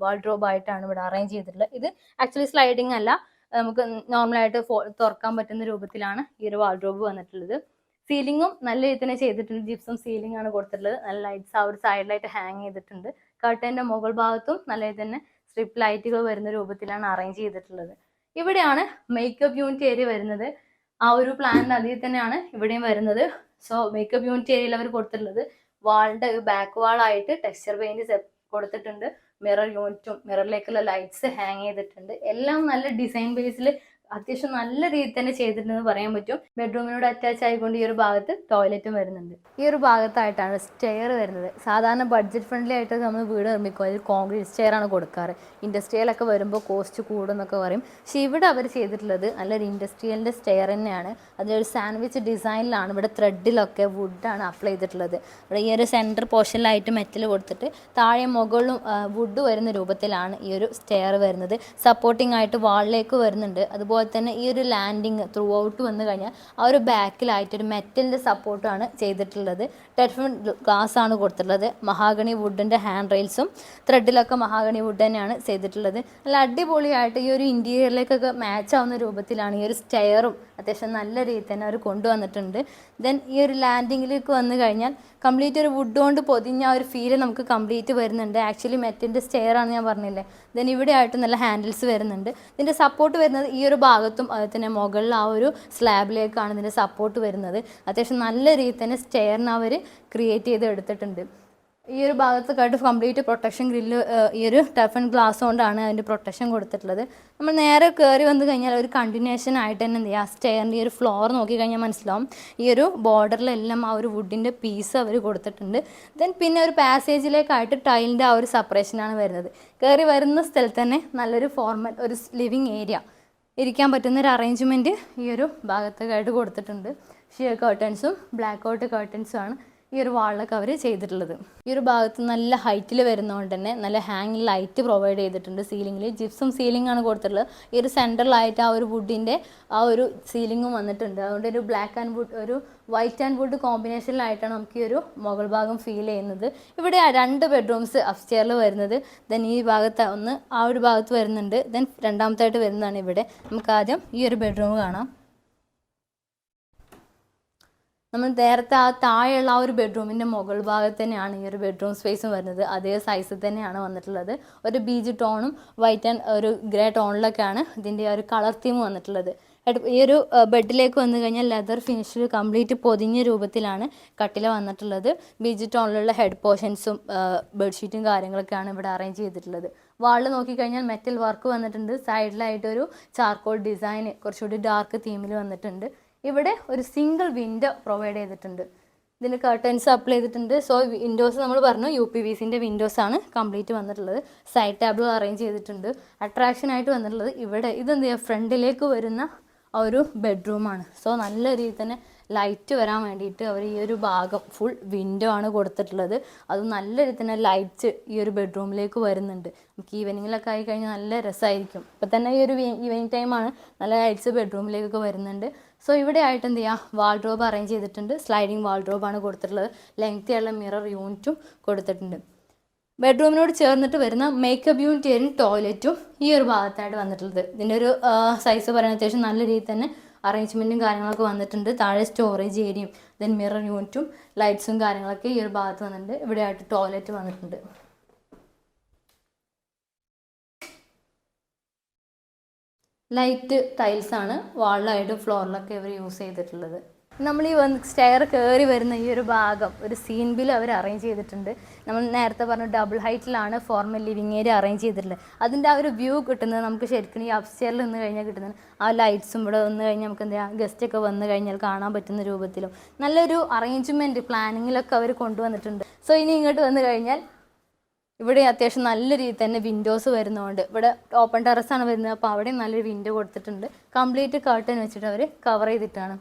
വാർഡ്രോബ് ആയിട്ടാണ് ഇവിടെ അറേഞ്ച് ചെയ്തിട്ടുള്ളത്. ഇത് ആക്ച്വലി സ്ലൈഡിങ് അല്ല. നമുക്ക് നോർമലായിട്ട് തുറക്കാൻ പറ്റുന്ന രൂപത്തിലാണ് ഈ ഒരു വാർഡ്രോബ് വന്നിട്ടുള്ളത്. സീലിങ്ങും നല്ല രീതിയിൽ തന്നെ ചെയ്തിട്ടുണ്ട്. ജിപ്സം സീലിംഗ് ആണ് കൊടുത്തിട്ടുള്ളത്. നല്ല ലൈറ്റ്സ് ആ ഒരു സൈഡിലായിട്ട് ഹാങ് ചെയ്തിട്ടുണ്ട്. കർട്ടന്റെ മുകൾ ഭാഗത്തും നല്ല രീതിയിൽ തന്നെ സ്ട്രിപ്പ് ലൈറ്റുകൾ വരുന്ന രൂപത്തിലാണ് അറേഞ്ച് ചെയ്തിട്ടുള്ളത്. ഇവിടെയാണ് മേക്കപ്പ് യൂണിറ്റ് ഏരിയ വരുന്നത്. ആ ഒരു പ്ലാനിന്റെ അതിൽ തന്നെയാണ് ഇവിടെയും വരുന്നത്. സോ മേക്കപ്പ് യൂണിറ്റ് ഏരിയയിൽ അവർ കൊടുത്തിട്ടുള്ളത്. വാളിന്റെ ബാക്ക് വാളായിട്ട് ടെക്സ്ചർ പെയിന്റ് കൊടുത്തിട്ടുണ്ട്. മിറർ യൂണിറ്റും മിററിലേക്കുള്ള ലൈറ്റ്സ് ഹാങ് ചെയ്തിട്ടുണ്ട്. എല്ലാം നല്ല ഡിസൈൻ ബേസിൽ അത്യാവശ്യം നല്ല രീതിയിൽ തന്നെ ചെയ്തിട്ടുണ്ടെന്ന് പറയാൻ പറ്റും. ബെഡ്റൂമിനോട് അറ്റാച്ച് ആയിക്കൊണ്ട് ഈ ഒരു ഭാഗത്ത് ടോയ്ലറ്റും വരുന്നുണ്ട്. ഈ ഒരു ഭാഗത്തായിട്ടാണ് സ്റ്റെയർ വരുന്നത്. സാധാരണ ബഡ്ജറ്റ് ഫ്രണ്ട്ലി ആയിട്ട് നമ്മൾ വീട് നിർമ്മിക്കുക അതിൽ കോൺക്രീറ്റ് സ്റ്റെയർ ആണ് കൊടുക്കാറ്. ഇൻഡസ്ട്രിയലൊക്കെ വരുമ്പോൾ കോസ്റ്റ് കൂടുന്നൊക്കെ പറയും. പക്ഷെ ഇവിടെ അവർ ചെയ്തിട്ടുള്ളത് നല്ലൊരു ഇൻഡസ്ട്രിയലിന്റെ സ്റ്റെയർ തന്നെയാണ്. അതിലൊരു സാൻഡ്വിച്ച് ഡിസൈനിലാണ് ഇവിടെ ത്രെഡിലൊക്കെ വുഡാണ് അപ്ലൈ ചെയ്തിട്ടുള്ളത്. ഇവിടെ ഈ ഒരു സെന്റർ പോർഷനിലായിട്ട് മെറ്റൽ കൊടുത്തിട്ട് താഴെ മുകളിലും വുഡ് വരുന്ന രൂപത്തിലാണ് ഈ ഒരു സ്റ്റെയർ വരുന്നത്. സപ്പോർട്ടിംഗ് ആയിട്ട് വാളിലേക്ക് വരുന്നുണ്ട്. അതുപോലെ അതുപോലെ തന്നെ ഈ ഒരു ലാൻഡിങ് ത്രൂ ഔട്ട് വന്നു കഴിഞ്ഞാൽ ആ ഒരു ബാക്കിലായിട്ട് ഒരു മെറ്റലിന്റെ സപ്പോർട്ടാണ് ചെയ്തിട്ടുള്ളത്. ടെർഫിൻ ഗ്ലാസ് ആണ് കൊടുത്തിട്ടുള്ളത്. മഹാഗണി വുഡിന്റെ ഹാൻഡ് റെയിൽസും ത്രെഡിലൊക്കെ മഹാഗണി വുഡ് തന്നെയാണ് ചെയ്തിട്ടുള്ളത്. നല്ല അടിപൊളിയായിട്ട് ഈ ഒരു ഇന്റീരിയറിലേക്കൊക്കെ മാച്ച് ആവുന്ന രൂപത്തിലാണ് ഈ ഒരു സ്റ്റെയറും അത്യാവശ്യം നല്ല രീതിയിൽ തന്നെ അവർ കൊണ്ടുവന്നിട്ടുണ്ട്. ദെൻ ഈ ഒരു ലാൻഡിങ്ങിലേക്ക് വന്നു കഴിഞ്ഞാൽ കംപ്ലീറ്റ് ഒരു വുഡ് കൊണ്ട് പൊതിഞ്ഞ ഒരു ഫീൽ നമുക്ക് കംപ്ലീറ്റ് വരുന്നുണ്ട്. ആക്ച്വലി മെറ്റിന്റെ സ്റ്റെയർ ആണ് ഞാൻ പറഞ്ഞില്ലേ? ദെൻ ഇവിടെ ആയിട്ട് നല്ല ഹാൻഡിൽസ് വരുന്നുണ്ട്. ഇതിന്റെ സപ്പോർട്ട് വരുന്നത് ഈ ഒരു ഭാഗത്തും അതുപോലെ തന്നെ മുകളിൽ ആ ഒരു സ്ലാബിലേക്കാണ് ഇതിന്റെ സപ്പോർട്ട് വരുന്നത്. അത്യാവശ്യം നല്ല രീതിയിൽ തന്നെ സ്റ്റെയറിന് അവർ ക്രിയേറ്റ് ചെയ്ത് എടുത്തിട്ടുണ്ട്. ഈ ഒരു ഭാഗത്തൊക്കെയായിട്ട് കംപ്ലീറ്റ് പ്രൊട്ടക്ഷൻ ഗ്രില്ല് ഈ ഒരു ടഫൻ ഗ്ലാസ് കൊണ്ടാണ് അതിന്റെ പ്രൊട്ടക്ഷൻ കൊടുത്തിട്ടുള്ളത്. നമ്മൾ നേരെ കയറി വന്നു കഴിഞ്ഞാൽ ഒരു കണ്ടിന്യൂഷൻ ആയിട്ട് തന്നെ എന്ത് ചെയ്യുക സ്റ്റെയറിന്റെ ഈ ഒരു ഫ്ലോർ നോക്കി കഴിഞ്ഞാൽ മനസ്സിലാവും. ഈ ഒരു ബോർഡറിലെല്ലാം ആ ഒരു വുഡിന്റെ പീസ് അവർ കൊടുത്തിട്ടുണ്ട്. ദെൻ പിന്നെ ഒരു പാസേജിലേക്കായിട്ട് ടൈലിന്റെ ആ ഒരു സെപ്പറേഷനാണ് വരുന്നത്. കയറി വരുന്ന സ്ഥലത്ത് തന്നെ നല്ലൊരു ഫോർമൽ ഒരു ലിവിങ് ഏരിയ ഇരിക്കാൻ പറ്റുന്ന ഒരു അറേഞ്ച്മെന്റ് ഈ ഒരു ഭാഗത്തേക്കായിട്ട് കൊടുത്തിട്ടുണ്ട്. ഷിയർ കേർട്ടൻസും ബ്ലാക്ക് ഔട്ട് കേർട്ടൻസും ആണ്. ഈ ഒരു വാളിലൊക്കെ അവർ ചെയ്തിട്ടുള്ളത്. ഈ ഒരു ഭാഗത്ത് നല്ല ഹൈറ്റിൽ വരുന്നതുകൊണ്ട് തന്നെ നല്ല ഹാങ് ലൈറ്റ് പ്രൊവൈഡ് ചെയ്തിട്ടുണ്ട് സീലിംഗിൽ ജിപ്സും സീലിംഗ് ആണ് കൊടുത്തിട്ടുള്ളത്. ഈ ഒരു സെൻട്രലായിട്ട് ആ ഒരു വുഡിന്റെ ആ ഒരു സീലിംഗും വന്നിട്ടുണ്ട്. അതുകൊണ്ട് ഒരു ബ്ലാക്ക് ആൻഡ് വുഡ് ഒരു വൈറ്റ് ആൻഡ് വുഡ് കോമ്പിനേഷനിലായിട്ടാണ് നമുക്ക് ഈ ഒരു മുകൾ ഭാഗം ഫീൽ ചെയ്യുന്നത്. ഇവിടെ രണ്ട് ബെഡ്റൂംസ് അപ്സ്റ്റെയറിൽ വരുന്നത്. ദെൻ ഈ ഭാഗത്ത് ഒന്ന് ആ ഒരു ഭാഗത്ത് വരുന്നുണ്ട്. ദെൻ രണ്ടാമത്തായിട്ട് വരുന്നതാണ് ഇവിടെ. നമുക്ക് ആദ്യം ഈ ഒരു ബെഡ്റൂം കാണാം. നമ്മൾ നേരത്തെ ആ താഴെയുള്ള ആ ഒരു ബെഡ്റൂമിന്റെ മുകൾ ഭാഗത്ത് തന്നെയാണ് ഈ ഒരു ബെഡ്റൂം സ്പേസും വരുന്നത്. അതേ സൈസ് തന്നെയാണ് വന്നിട്ടുള്ളത്. ഒരു ബീജ് ടോണും വൈറ്റ് ആൻഡ് ഒരു ഗ്രേ ടോണിലൊക്കെയാണ് ഇതിന്റെ ഒരു കളർ തീം വന്നിട്ടുള്ളത്. ഈ ഒരു ബെഡിലേക്ക് വന്നു കഴിഞ്ഞാൽ ലെതർ ഫിനിഷിൽ കംപ്ലീറ്റ് പൊതിഞ്ഞ രൂപത്തിലാണ് കട്ടിൽ വന്നിട്ടുള്ളത്. ബീജ് ടോണിലുള്ള ഹെഡ് പോർഷൻസും ബെഡ്ഷീറ്റും കാര്യങ്ങളൊക്കെയാണ് ഇവിടെ അറേഞ്ച് ചെയ്തിട്ടുള്ളത്. വാളിൽ നോക്കിക്കഴിഞ്ഞാൽ മെറ്റൽ വർക്ക് വന്നിട്ടുണ്ട്. സൈഡിലായിട്ടൊരു ചാർക്കോൾ ഡിസൈൻ കുറച്ചുകൂടി ഡാർക്ക് തീമിൽ വന്നിട്ടുണ്ട്. ഇവിടെ ഒരു സിംഗിൾ വിൻഡോ പ്രൊവൈഡ് ചെയ്തിട്ടുണ്ട്. ഇതിന് കർട്ടൻസ് അപ്ലൈ ചെയ്തിട്ടുണ്ട്. സോ വിൻഡോസ് നമ്മൾ പറഞ്ഞു യു പി വി സിന്റെ വിൻഡോസ് ആണ് കംപ്ലീറ്റ് വന്നിട്ടുള്ളത്. സൈഡ് ടേബിൾ അറേഞ്ച് ചെയ്തിട്ടുണ്ട്. അട്രാക്ഷൻ ആയിട്ട് വന്നിട്ടുള്ളത് ഇവിടെ. ഇതെന്ത് ചെയ്യുക ഫ്രണ്ടിലേക്ക് വരുന്ന ഒരു ബെഡ്റൂമാണ് സോ നല്ല രീതിയിൽ തന്നെ ലൈറ്റ് വരാൻ വേണ്ടിയിട്ട് അവർ ഈ ഒരു ഭാഗം ഫുൾ വിൻഡോ ആണ് കൊടുത്തിട്ടുള്ളത്. അത് നല്ല രീതിയിൽ തന്നെ ലൈറ്റ് ഈ ഒരു ബെഡ്റൂമിലേക്ക് വരുന്നുണ്ട്. നമുക്ക് ഈവനിങ്ങിലൊക്കെ ആയി കഴിഞ്ഞാൽ നല്ല രസമായിരിക്കും. ഇപ്പം തന്നെ ഈ ഒരു ഈവനിങ് ടൈമാണ് നല്ല ലൈറ്റ്സ് ബെഡ്റൂമിലേക്കൊക്കെ വരുന്നുണ്ട്. സോ ഇവിടെ ആയിട്ട് എന്ത് ചെയ്യുക വാൾഡ്രോബ് അറേഞ്ച് ചെയ്തിട്ടുണ്ട്. സ്ലൈഡിങ് വാൾഡ്രോബാണ് കൊടുത്തിട്ടുള്ളത്. ലെങ്ത് ഉള്ള മിറർ യൂണിറ്റും കൊടുത്തിട്ടുണ്ട്. ബെഡ്റൂമിനോട് ചേർന്നിട്ട് വരുന്ന മേക്കപ്പ് യൂണിറ്റ് ടോയ്ലറ്റും ഈ ഒരു ഭാഗത്തായിട്ട് വന്നിട്ടുള്ളത്. ഇതിന്റെ ഒരു സൈസ് പറയുന്ന അത്യാവശ്യം നല്ല രീതിയിൽ തന്നെ അറേഞ്ച്മെന്റും കാര്യങ്ങളൊക്കെ വന്നിട്ടുണ്ട്. താഴെ സ്റ്റോറേജ് ഏരിയയും ദെൻ മിറർ യൂണിറ്റും ലൈറ്റ്സും കാര്യങ്ങളൊക്കെ ഈ ഒരു ഭാഗത്ത് വന്നിട്ടുണ്ട്. ഇവിടെ ആയിട്ട് ടോയ്ലറ്റ് വന്നിട്ടുണ്ട്. ലൈറ്റ് ടൈൽസാണ് വാളിലായിട്ടും ഫ്ലോറിലൊക്കെ ഇവർ യൂസ് ചെയ്തിട്ടുള്ളത്. നമ്മൾ ഈ വന്ന് സ്റ്റെയർ കയറി വരുന്ന ഈ ഒരു ഭാഗം ഒരു സീൻ ബിൽ അവർ അറേഞ്ച് ചെയ്തിട്ടുണ്ട്. നമ്മൾ നേരത്തെ പറഞ്ഞ ഡബിൾ ഹൈറ്റിലാണ് ഫോർമൽ ലിവിങ് ഏരിയ അറേഞ്ച് ചെയ്തിട്ടുള്ളത്. അതിന്റെ ആ ഒരു വ്യൂ കിട്ടുന്നത് നമുക്ക് ശരിക്കും ഈ അപ്സ്റ്റെയറിൽ നിന്ന് കഴിഞ്ഞാൽ കിട്ടുന്നത്. ആ ലൈറ്റ്സും ഇവിടെ വന്ന് കഴിഞ്ഞാൽ നമുക്ക് എന്താ ഗസ്റ്റൊക്കെ വന്നു കഴിഞ്ഞാൽ കാണാൻ പറ്റുന്ന രൂപത്തിലും. നല്ലൊരു അറേഞ്ച്മെന്റ് പ്ലാനിങ്ങിലൊക്കെ അവർ കൊണ്ടുവന്നിട്ടുണ്ട്. സോ ഇനി ഇങ്ങോട്ട് വന്നു കഴിഞ്ഞാൽ ഇവിടെ അത്യാവശ്യം നല്ല രീതിയിൽ തന്നെ വിൻഡോസ് വരുന്നതുകൊണ്ട് ഇവിടെ ഓപ്പൺ ടെറസാണ് വരുന്നത്. അപ്പോൾ അവിടെ നല്ലൊരു വിൻഡോ കൊടുത്തിട്ടുണ്ട്. കംപ്ലീറ്റ് കർട്ടൻ വെച്ചിട്ട് അവർ കവർ ചെയ്തിട്ടാണ്.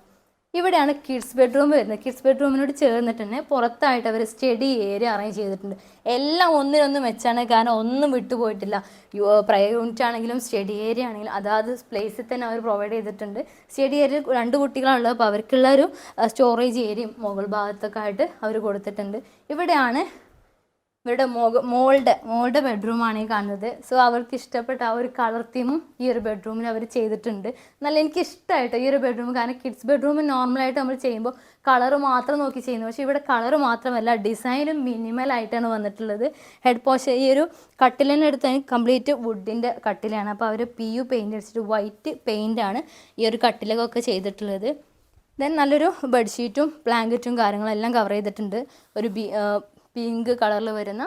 ഇവിടെയാണ് കിഡ്സ് ബെഡ്റൂം വരുന്നത്. കിഡ്സ് ബെഡ്റൂമിനോട് ചേർന്നിട്ട് തന്നെ പുറത്തായിട്ട് അവർ സ്റ്റഡി ഏരിയ അറേഞ്ച് ചെയ്തിട്ടുണ്ട്. എല്ലാം ഒന്നിനൊന്നും വെച്ചാണ്. കാരണം ഒന്നും വിട്ടുപോയിട്ടില്ല പ്രയർ യൂണിറ്റ് ആണെങ്കിലും സ്റ്റഡി ഏരിയ ആണെങ്കിലും അതാത് പ്ലേസിൽ തന്നെ അവർ പ്രൊവൈഡ് ചെയ്തിട്ടുണ്ട്. സ്റ്റഡി ഏരിയ രണ്ട് കുട്ടികളാണുള്ളത്. അപ്പോൾ അവർക്കുള്ള ഒരു സ്റ്റോറേജ് ഏരിയയും മുകൾ ഭാഗത്തൊക്കെ ആയിട്ട് അവർ കൊടുത്തിട്ടുണ്ട്. ഇവിടെയാണ് ഇവരുടെ മോൾഡ് മോളുടെ ബെഡ്റൂമാണ് ഈ കാണുന്നത്. സോ അവർക്ക് ഇഷ്ടപ്പെട്ട ആ ഒരു കളർ തീമും ഈ ഒരു ബെഡ്റൂമിൽ അവർ ചെയ്തിട്ടുണ്ട്. നല്ല എനിക്ക് ഇഷ്ടമായിട്ട് ഈ ഒരു ബെഡ്റൂം കാരണം കിഡ്സ് ബെഡ്റൂം നോർമലായിട്ട് നമ്മൾ ചെയ്യുമ്പോൾ കളർ മാത്രം നോക്കി ചെയ്യുന്നു. പക്ഷേ ഇവിടെ കളർ മാത്രമല്ല ഡിസൈനും മിനിമൽ ആയിട്ടാണ് വന്നിട്ടുള്ളത്. ഹെഡ് പോഷ ഈ ഒരു കട്ടിലിനെ അടുത്ത് കംപ്ലീറ്റ് വുഡിന്റെ കട്ടിലാണ് അപ്പോൾ അവർ പി യു പെയിന്റ് അടിച്ചിട്ട് വൈറ്റ് പെയിന്റാണ് ഈ ഒരു കട്ടിലൊക്കെ ചെയ്തിട്ടുള്ളത്. ദെൻ നല്ലൊരു ബെഡ്ഷീറ്റും ബ്ലാങ്കറ്റും കാര്യങ്ങളെല്ലാം കവർ ചെയ്തിട്ടുണ്ട്. ഒരു ബി പിങ്ക് കളറിൽ വരുന്ന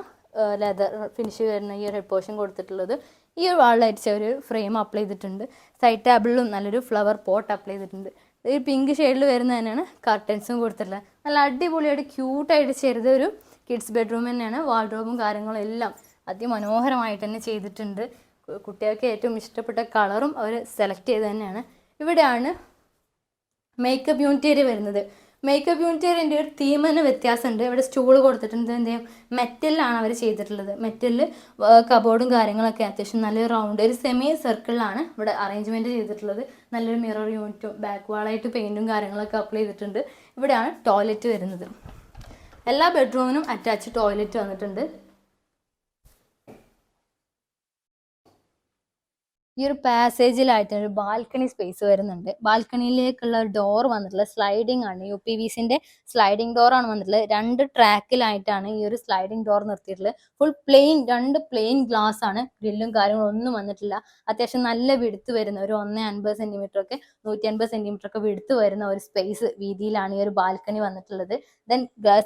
ലെതർ ഫിനിഷ് വരുന്ന ഈ ഒരു ഹെഡ് പോർഷൻ കൊടുത്തിട്ടുള്ളത്. ഈ ഒരു വാളിലടിച്ച ഒരു ഫ്രെയിം അപ്ലൈ ചെയ്തിട്ടുണ്ട്. സൈഡ് ടേബിളിലും നല്ലൊരു ഫ്ലവർ പോട്ട് അപ്ലൈ ചെയ്തിട്ടുണ്ട്. ഈ പിങ്ക് ഷെയ്ഡിൽ വരുന്ന തന്നെയാണ് കർട്ടൻസും കൊടുത്തിട്ടുള്ളത്. നല്ല അടിപൊളിയായിട്ട് ക്യൂട്ടായിട്ട് ചെയ്ത ഒരു കിഡ്സ് ബെഡ്റൂം തന്നെയാണ്. വാർഡ്രോബും കാര്യങ്ങളും എല്ലാം അതിമനോഹരമായിട്ട് തന്നെ ചെയ്തിട്ടുണ്ട്. കുട്ടികൾക്ക് ഏറ്റവും ഇഷ്ടപ്പെട്ട കളറും അവർ സെലക്ട് ചെയ്ത് തന്നെയാണ്. ഇവിടെയാണ് മേക്കപ്പ് യൂണിറ്റ് വരുന്നത്. മേക്കപ്പ് യൂണിറ്റിന്റെ ഒരു തീം തന്നെ വ്യത്യാസമുണ്ട്. ഇവിടെ സ്റ്റൂൾ കൊടുത്തിട്ടുണ്ട് എന്ത് ചെയ്യും മെറ്റലിലാണ് അവർ ചെയ്തിട്ടുള്ളത്. മെറ്റലിൽ കബോർഡും കാര്യങ്ങളൊക്കെ അത്യാവശ്യം നല്ലൊരു റൗണ്ട് ഒരു സെമി സർക്കിളിലാണ് ഇവിടെ അറേഞ്ച്മെന്റ് ചെയ്തിട്ടുള്ളത്. നല്ലൊരു മിറർ യൂണിറ്റും ബാക്ക് വാളായിട്ട് പെയിന്റും കാര്യങ്ങളൊക്കെ അപ്ലൈ ചെയ്തിട്ടുണ്ട്. ഇവിടെയാണ് ടോയ്ലറ്റ് വരുന്നത്. എല്ലാ ബെഡ്റൂമിനും അറ്റാച്ച് ടോയ്ലറ്റ് വന്നിട്ടുണ്ട്. ഈ ഒരു പാസേജിലായിട്ട് ഒരു ബാൽക്കണി സ്പേസ് വരുന്നുണ്ട്. ബാൽക്കണിയിലേക്കുള്ള ഒരു ഡോർ വന്നിട്ടുള്ള സ്ലൈഡിംഗ് ആണ്. യു പി വിസിന്റെ സ്ലൈഡിംഗ് ഡോർ ആണ് വന്നിട്ടുള്ളത്. രണ്ട് ട്രാക്കിലായിട്ടാണ് ഈ ഒരു സ്ലൈഡിംഗ് ഡോർ നിർത്തിയിട്ടുള്ളത്. ഫുൾ പ്ലെയിൻ രണ്ട് പ്ലെയിൻ ഗ്ലാസ് ആണ്. ഗ്രില്ലും കാര്യങ്ങളും ഒന്നും വന്നിട്ടില്ല. അത്യാവശ്യം നല്ല വിടുത്ത് വരുന്ന ഒരു ഒന്ന് അൻപത് സെന്റിമീറ്റർ ഒക്കെ നൂറ്റി അൻപത് സെന്റിമീറ്റർ ഒക്കെ വിടുത്ത് വരുന്ന ഒരു സ്പേസ് വീതിയിലാണ് ഈ ഒരു ബാൽക്കണി വന്നിട്ടുള്ളത് ദെൻ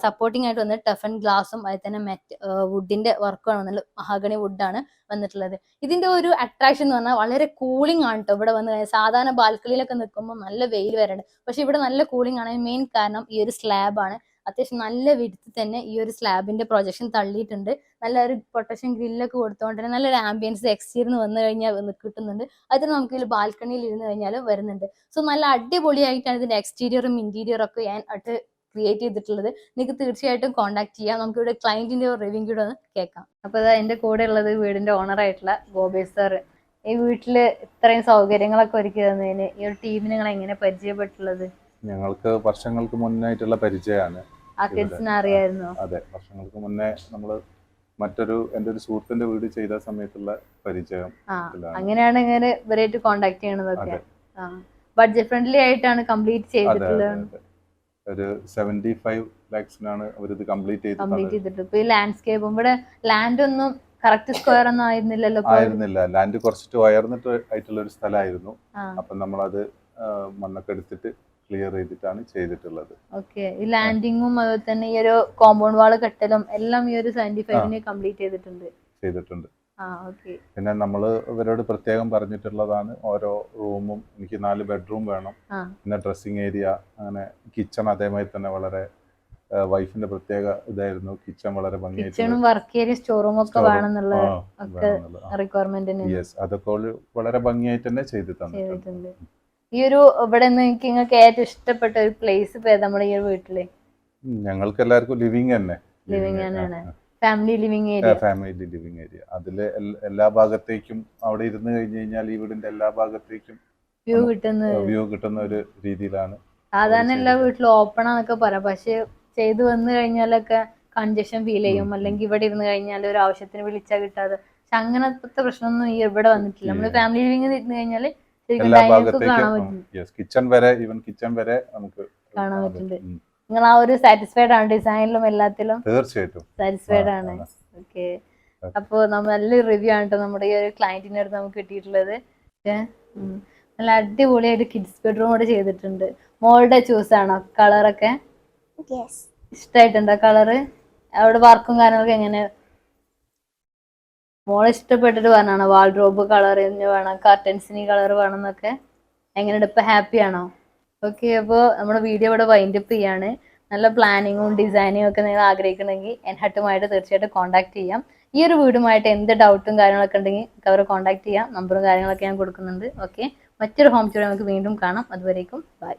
സപ്പോർട്ടിംഗ് ആയിട്ട് വന്നത് ടഫൻ ഗ്ലാസും അതിൽ തന്നെ മെറ്റ് വുഡിന്റെ വർക്കാണ് വന്നിട്ടുള്ളത്. മഹാഗണി വുഡാണ് വന്നിട്ടുള്ളത്. ഇതിന്റെ ഒരു അട്രാക്ഷൻ എന്ന് പറഞ്ഞാൽ വളരെ കൂളിംഗ് ആണ് കേട്ടോ ഇവിടെ വന്ന്. കഴിഞ്ഞാൽ സാധാരണ ബാൽക്കണിയിലൊക്കെ നിൽക്കുമ്പോൾ നല്ല വെയിൽ വരണ്ട്. പക്ഷെ ഇവിടെ നല്ല കൂളിംഗ് ആണ്. മെയിൻ കാരണം ഈ ഒരു സ്ലാബാണ് അത്യാവശ്യം നല്ല വിടുത്ത് തന്നെ ഈ ഒരു സ്ലാബിന്റെ പ്രൊജക്ഷൻ തള്ളിയിട്ടുണ്ട്. നല്ല ഒരു പ്രൊട്ടക്ഷൻ ഗ്രില്ലൊക്കെ കൊടുത്തോണ്ട് തന്നെ നല്ലൊരു ആംബിയൻസ് എക്സ്റ്റീരിയർ വന്നു കഴിഞ്ഞാൽ കിട്ടുന്നുണ്ട്. അതിന് നമുക്ക് ഇതിൽ ബാൽക്കണിയിൽ ഇരുന്ന് കഴിഞ്ഞാൽ വരുന്നുണ്ട്. സോ നല്ല അടിപൊളിയായിട്ടാണ് ഇതിന്റെ എക്സ്റ്റീരിയറും ഇന്റീരിയറും ഒക്കെ ഞാൻ അട്ട് ക്രിയേറ്റ് ചെയ്തിട്ടുള്ളത്. നിങ്ങൾക്ക് തീർച്ചയായിട്ടും കോൺടാക്ട് ചെയ്യാം. നമുക്ക് ഇവിടെ ക്ലയന്റിന്റെ റിവ്യൂ കൂടെ ഒന്ന് കേൾക്കാം. അപ്പൊ ഇതാ എന്റെ കൂടെ ഉള്ളത് വീടിന്റെ ഓണർ ആയിട്ടുള്ള ഗോപേഷ് സാർ ഈ വീട്ടിൽ ഇത്രയും സൗകര്യങ്ങളൊക്കെ ഒരുക്കി തന്നതിന് ഈ ഒരു ടീമിനെ നിങ്ങൾ എങ്ങനെ പരിചയപ്പെട്ടുള്ളത്? ഞങ്ങൾക്ക് വർഷങ്ങൾക്ക് മുന്നായിട്ടുള്ള പരിചയമാണ് ആ കിഡ്സിനെ അറിയായിരുന്നോ? അതെ. വർഷങ്ങൾക്ക് മുന്നേ നമ്മൾ മറ്റൊരു എന്റെ ഒരു സുഹൃത്തിന്റെ വീട് ചെയ്ത സമയത്തുള്ള പരിചയം അങ്ങനെയാണ് ഇങ്ങനെ ഇവരായിട്ട് കോണ്ടാക്ട് ചെയ്യണതൊക്കെ. ബഡ്ജറ്റ് ഫ്രണ്ട്ലി ആയിട്ടാണ് കംപ്ലീറ്റ് ചെയ്തിട്ടുള്ളത്? ഒരു സെവന്റി ഫൈവ് ലാക്സിനാണ് അവരിത് കംപ്ലീറ്റ് ചെയ്തിട്ടുള്ളത്. ഇപ്പൊ ഈ ലാൻഡ്സ്കേപ്പും ഇവിടെ ലാൻഡ് ഒന്നും കറക്റ്റ് സ്ക്വയർ ഒന്നും ആയിരുന്നില്ലല്ലോ? ആയിരുന്നില്ല. ലാൻഡ് കുറച്ചിട്ട് ഉയർന്നിട്ട് ആയിട്ടുള്ള ഒരു സ്ഥലമായിരുന്നു. അപ്പൊ നമ്മളത് മണ്ണൊക്കെ എടുത്തിട്ട് ക്ലിയർ ചെയ്തിട്ടാണ് ചെയ്തിട്ടുള്ളത്. ഓക്കെ. ഈ ലാൻഡിങ്ങും അതുപോലെ തന്നെ ഈ ഒരു കോമ്പൗണ്ട് വാൾ കെട്ടലും എല്ലാം ഈ ഒരു സെവന്റി ഫൈവിന് കംപ്ലീറ്റ് ചെയ്തിട്ടുണ്ട്. ചെയ്തിട്ടുണ്ട്. പിന്നെ നമ്മൾ ഇവരോട് പ്രത്യേകം പറഞ്ഞിട്ടുള്ളതാണ് ഓരോ റൂമും എനിക്ക് നാല് ബെഡ്റൂം വേണം. പിന്നെ ഡ്രസ്സിങ് ഏരിയ അങ്ങനെ കിച്ചൺ അതേമാതിരി തന്നെ വളരെ വൈഫിന്റെ പ്രത്യേക ഇതായിരുന്നു. കിച്ചൺ വളരെ ഭംഗിയായിട്ട് വർക്ക് ഏരിയ ഒക്കെ വേണമെന്നുള്ള ഒക്കെ റിക്വയർമെന്റിന് യെസ് അതൊക്കെ വളരെ ഭംഗിയായിട്ട് തന്നെ ചെയ്തു തന്നിട്ടുണ്ട്. ഈ ഒരു ഇവിടെ നിന്ന് എനിക്ക് നിങ്ങൾക്ക് ഏറ്റവും ഇഷ്ടപ്പെട്ട ഒരു പ്ലേസ് ഇപ്പൊ നമ്മുടെ ഈ വീട്ടിൽ? ഞങ്ങൾക്ക് എല്ലാവർക്കും ലിവിങ് തന്നെ. ലിവിങ് തന്നെയാണ്. Family living area family living area അതിൽ എല്ലാ ഭാഗത്തേക്കും അവിടെ ഇരുന്ന് കഴിഞ്ഞു കഴിഞ്ഞാൽ ഈ വീടിന്റെ എല്ലാ ഭാഗത്തേക്കും വ്യൂ കിട്ടുന്നത് വ്യൂ കിട്ടുന്ന ഒരു രീതിയിലാണ് സാധാരണ എല്ലാ വീട്ടിലും ഓപ്പൺ ആണെന്നൊക്കെ പറയാം. പക്ഷെ ചെയ്തു വന്നു കഴിഞ്ഞാലൊക്കെ കൺജഷൻ ഫീൽ ചെയ്യും. അല്ലെങ്കിൽ ഇവിടെ ഇരുന്ന് കഴിഞ്ഞാൽ ഒരു ആവശ്യത്തിന് വിളിച്ചാൽ കിട്ടാതെ. പക്ഷെ അങ്ങനത്തെ പ്രശ്നമൊന്നും ഈ ഇവിടെ വന്നിട്ടില്ല. നമ്മൾ ഫാമിലി ലിവിങ് ഇരുന്ന് എല്ലാ ഭാഗത്തേക്കും യെസ് കിച്ചൺ വരെ ഈവൻ കിച്ചൺ വരെ നമുക്ക് കാണാൻ പറ്റുന്നുണ്ട്. നിങ്ങൾ ആ ഒരു സാറ്റിസ്ഫൈഡ് ആണ് ഡിസൈനിലും എല്ലാത്തിലും? തീർച്ചയായിട്ടും. സാറ്റിസ്ഫൈഡ് ആണ്. ഓക്കെ അപ്പൊ അപ്പോൾ നല്ലൊരു റിവ്യൂ ആണ് കേട്ടോ നമ്മുടെ ഈ ഒരു ക്ലയന്റിന്റെ അടുത്ത് നമുക്ക് കിട്ടിയിട്ടുള്ളത്. നല്ല അടിപൊളിയായിട്ട് കിഡ്സ് ബെഡ്റൂം കൂടെ ചെയ്തിട്ടുണ്ട്. മോളുടെ ചൂസ് ആണോ. കളറൊക്കെ ഇഷ്ടമായിട്ടുണ്ടോ കളറ് അവിടെ വർക്കും കാര്യങ്ങളൊക്കെ എങ്ങനെ? മോളെ ഇഷ്ടപ്പെട്ടിട്ട് പറഞ്ഞാണോ? വാൾഡ്രോബ് കളർ വേണം കർട്ടൻസിന് കളർ വേണം എന്നൊക്കെ? എങ്ങനെയുണ്ട്? ഇപ്പൊ ഹാപ്പി ആണോ? ഓക്കെ അപ്പോൾ നമ്മുടെ വീഡിയോ ഇവിടെ വൈൻഡപ്പ് ചെയ്യാണ്. നല്ല പ്ലാനിങ്ങും ഡിസൈനിങ്ങും ഒക്കെ നിങ്ങൾ ആഗ്രഹിക്കണമെങ്കിൽ എൻഹട്ടുമായിട്ട് തീർച്ചയായിട്ടും കോൺടാക്ട് ചെയ്യാം. ഈ ഒരു വീടുമായിട്ട് എന്ത് ഡൗട്ടും കാര്യങ്ങളൊക്കെ ഉണ്ടെങ്കിൽ അവരെ കോൺടാക്ട് ചെയ്യാം. നമ്പറും കാര്യങ്ങളൊക്കെ ഞാൻ കൊടുക്കുന്നുണ്ട്. ഓക്കെ മറ്റൊരു ഹോം ടൂർ നമുക്ക് വീണ്ടും കാണാം. അതുവരേക്കും ബൈ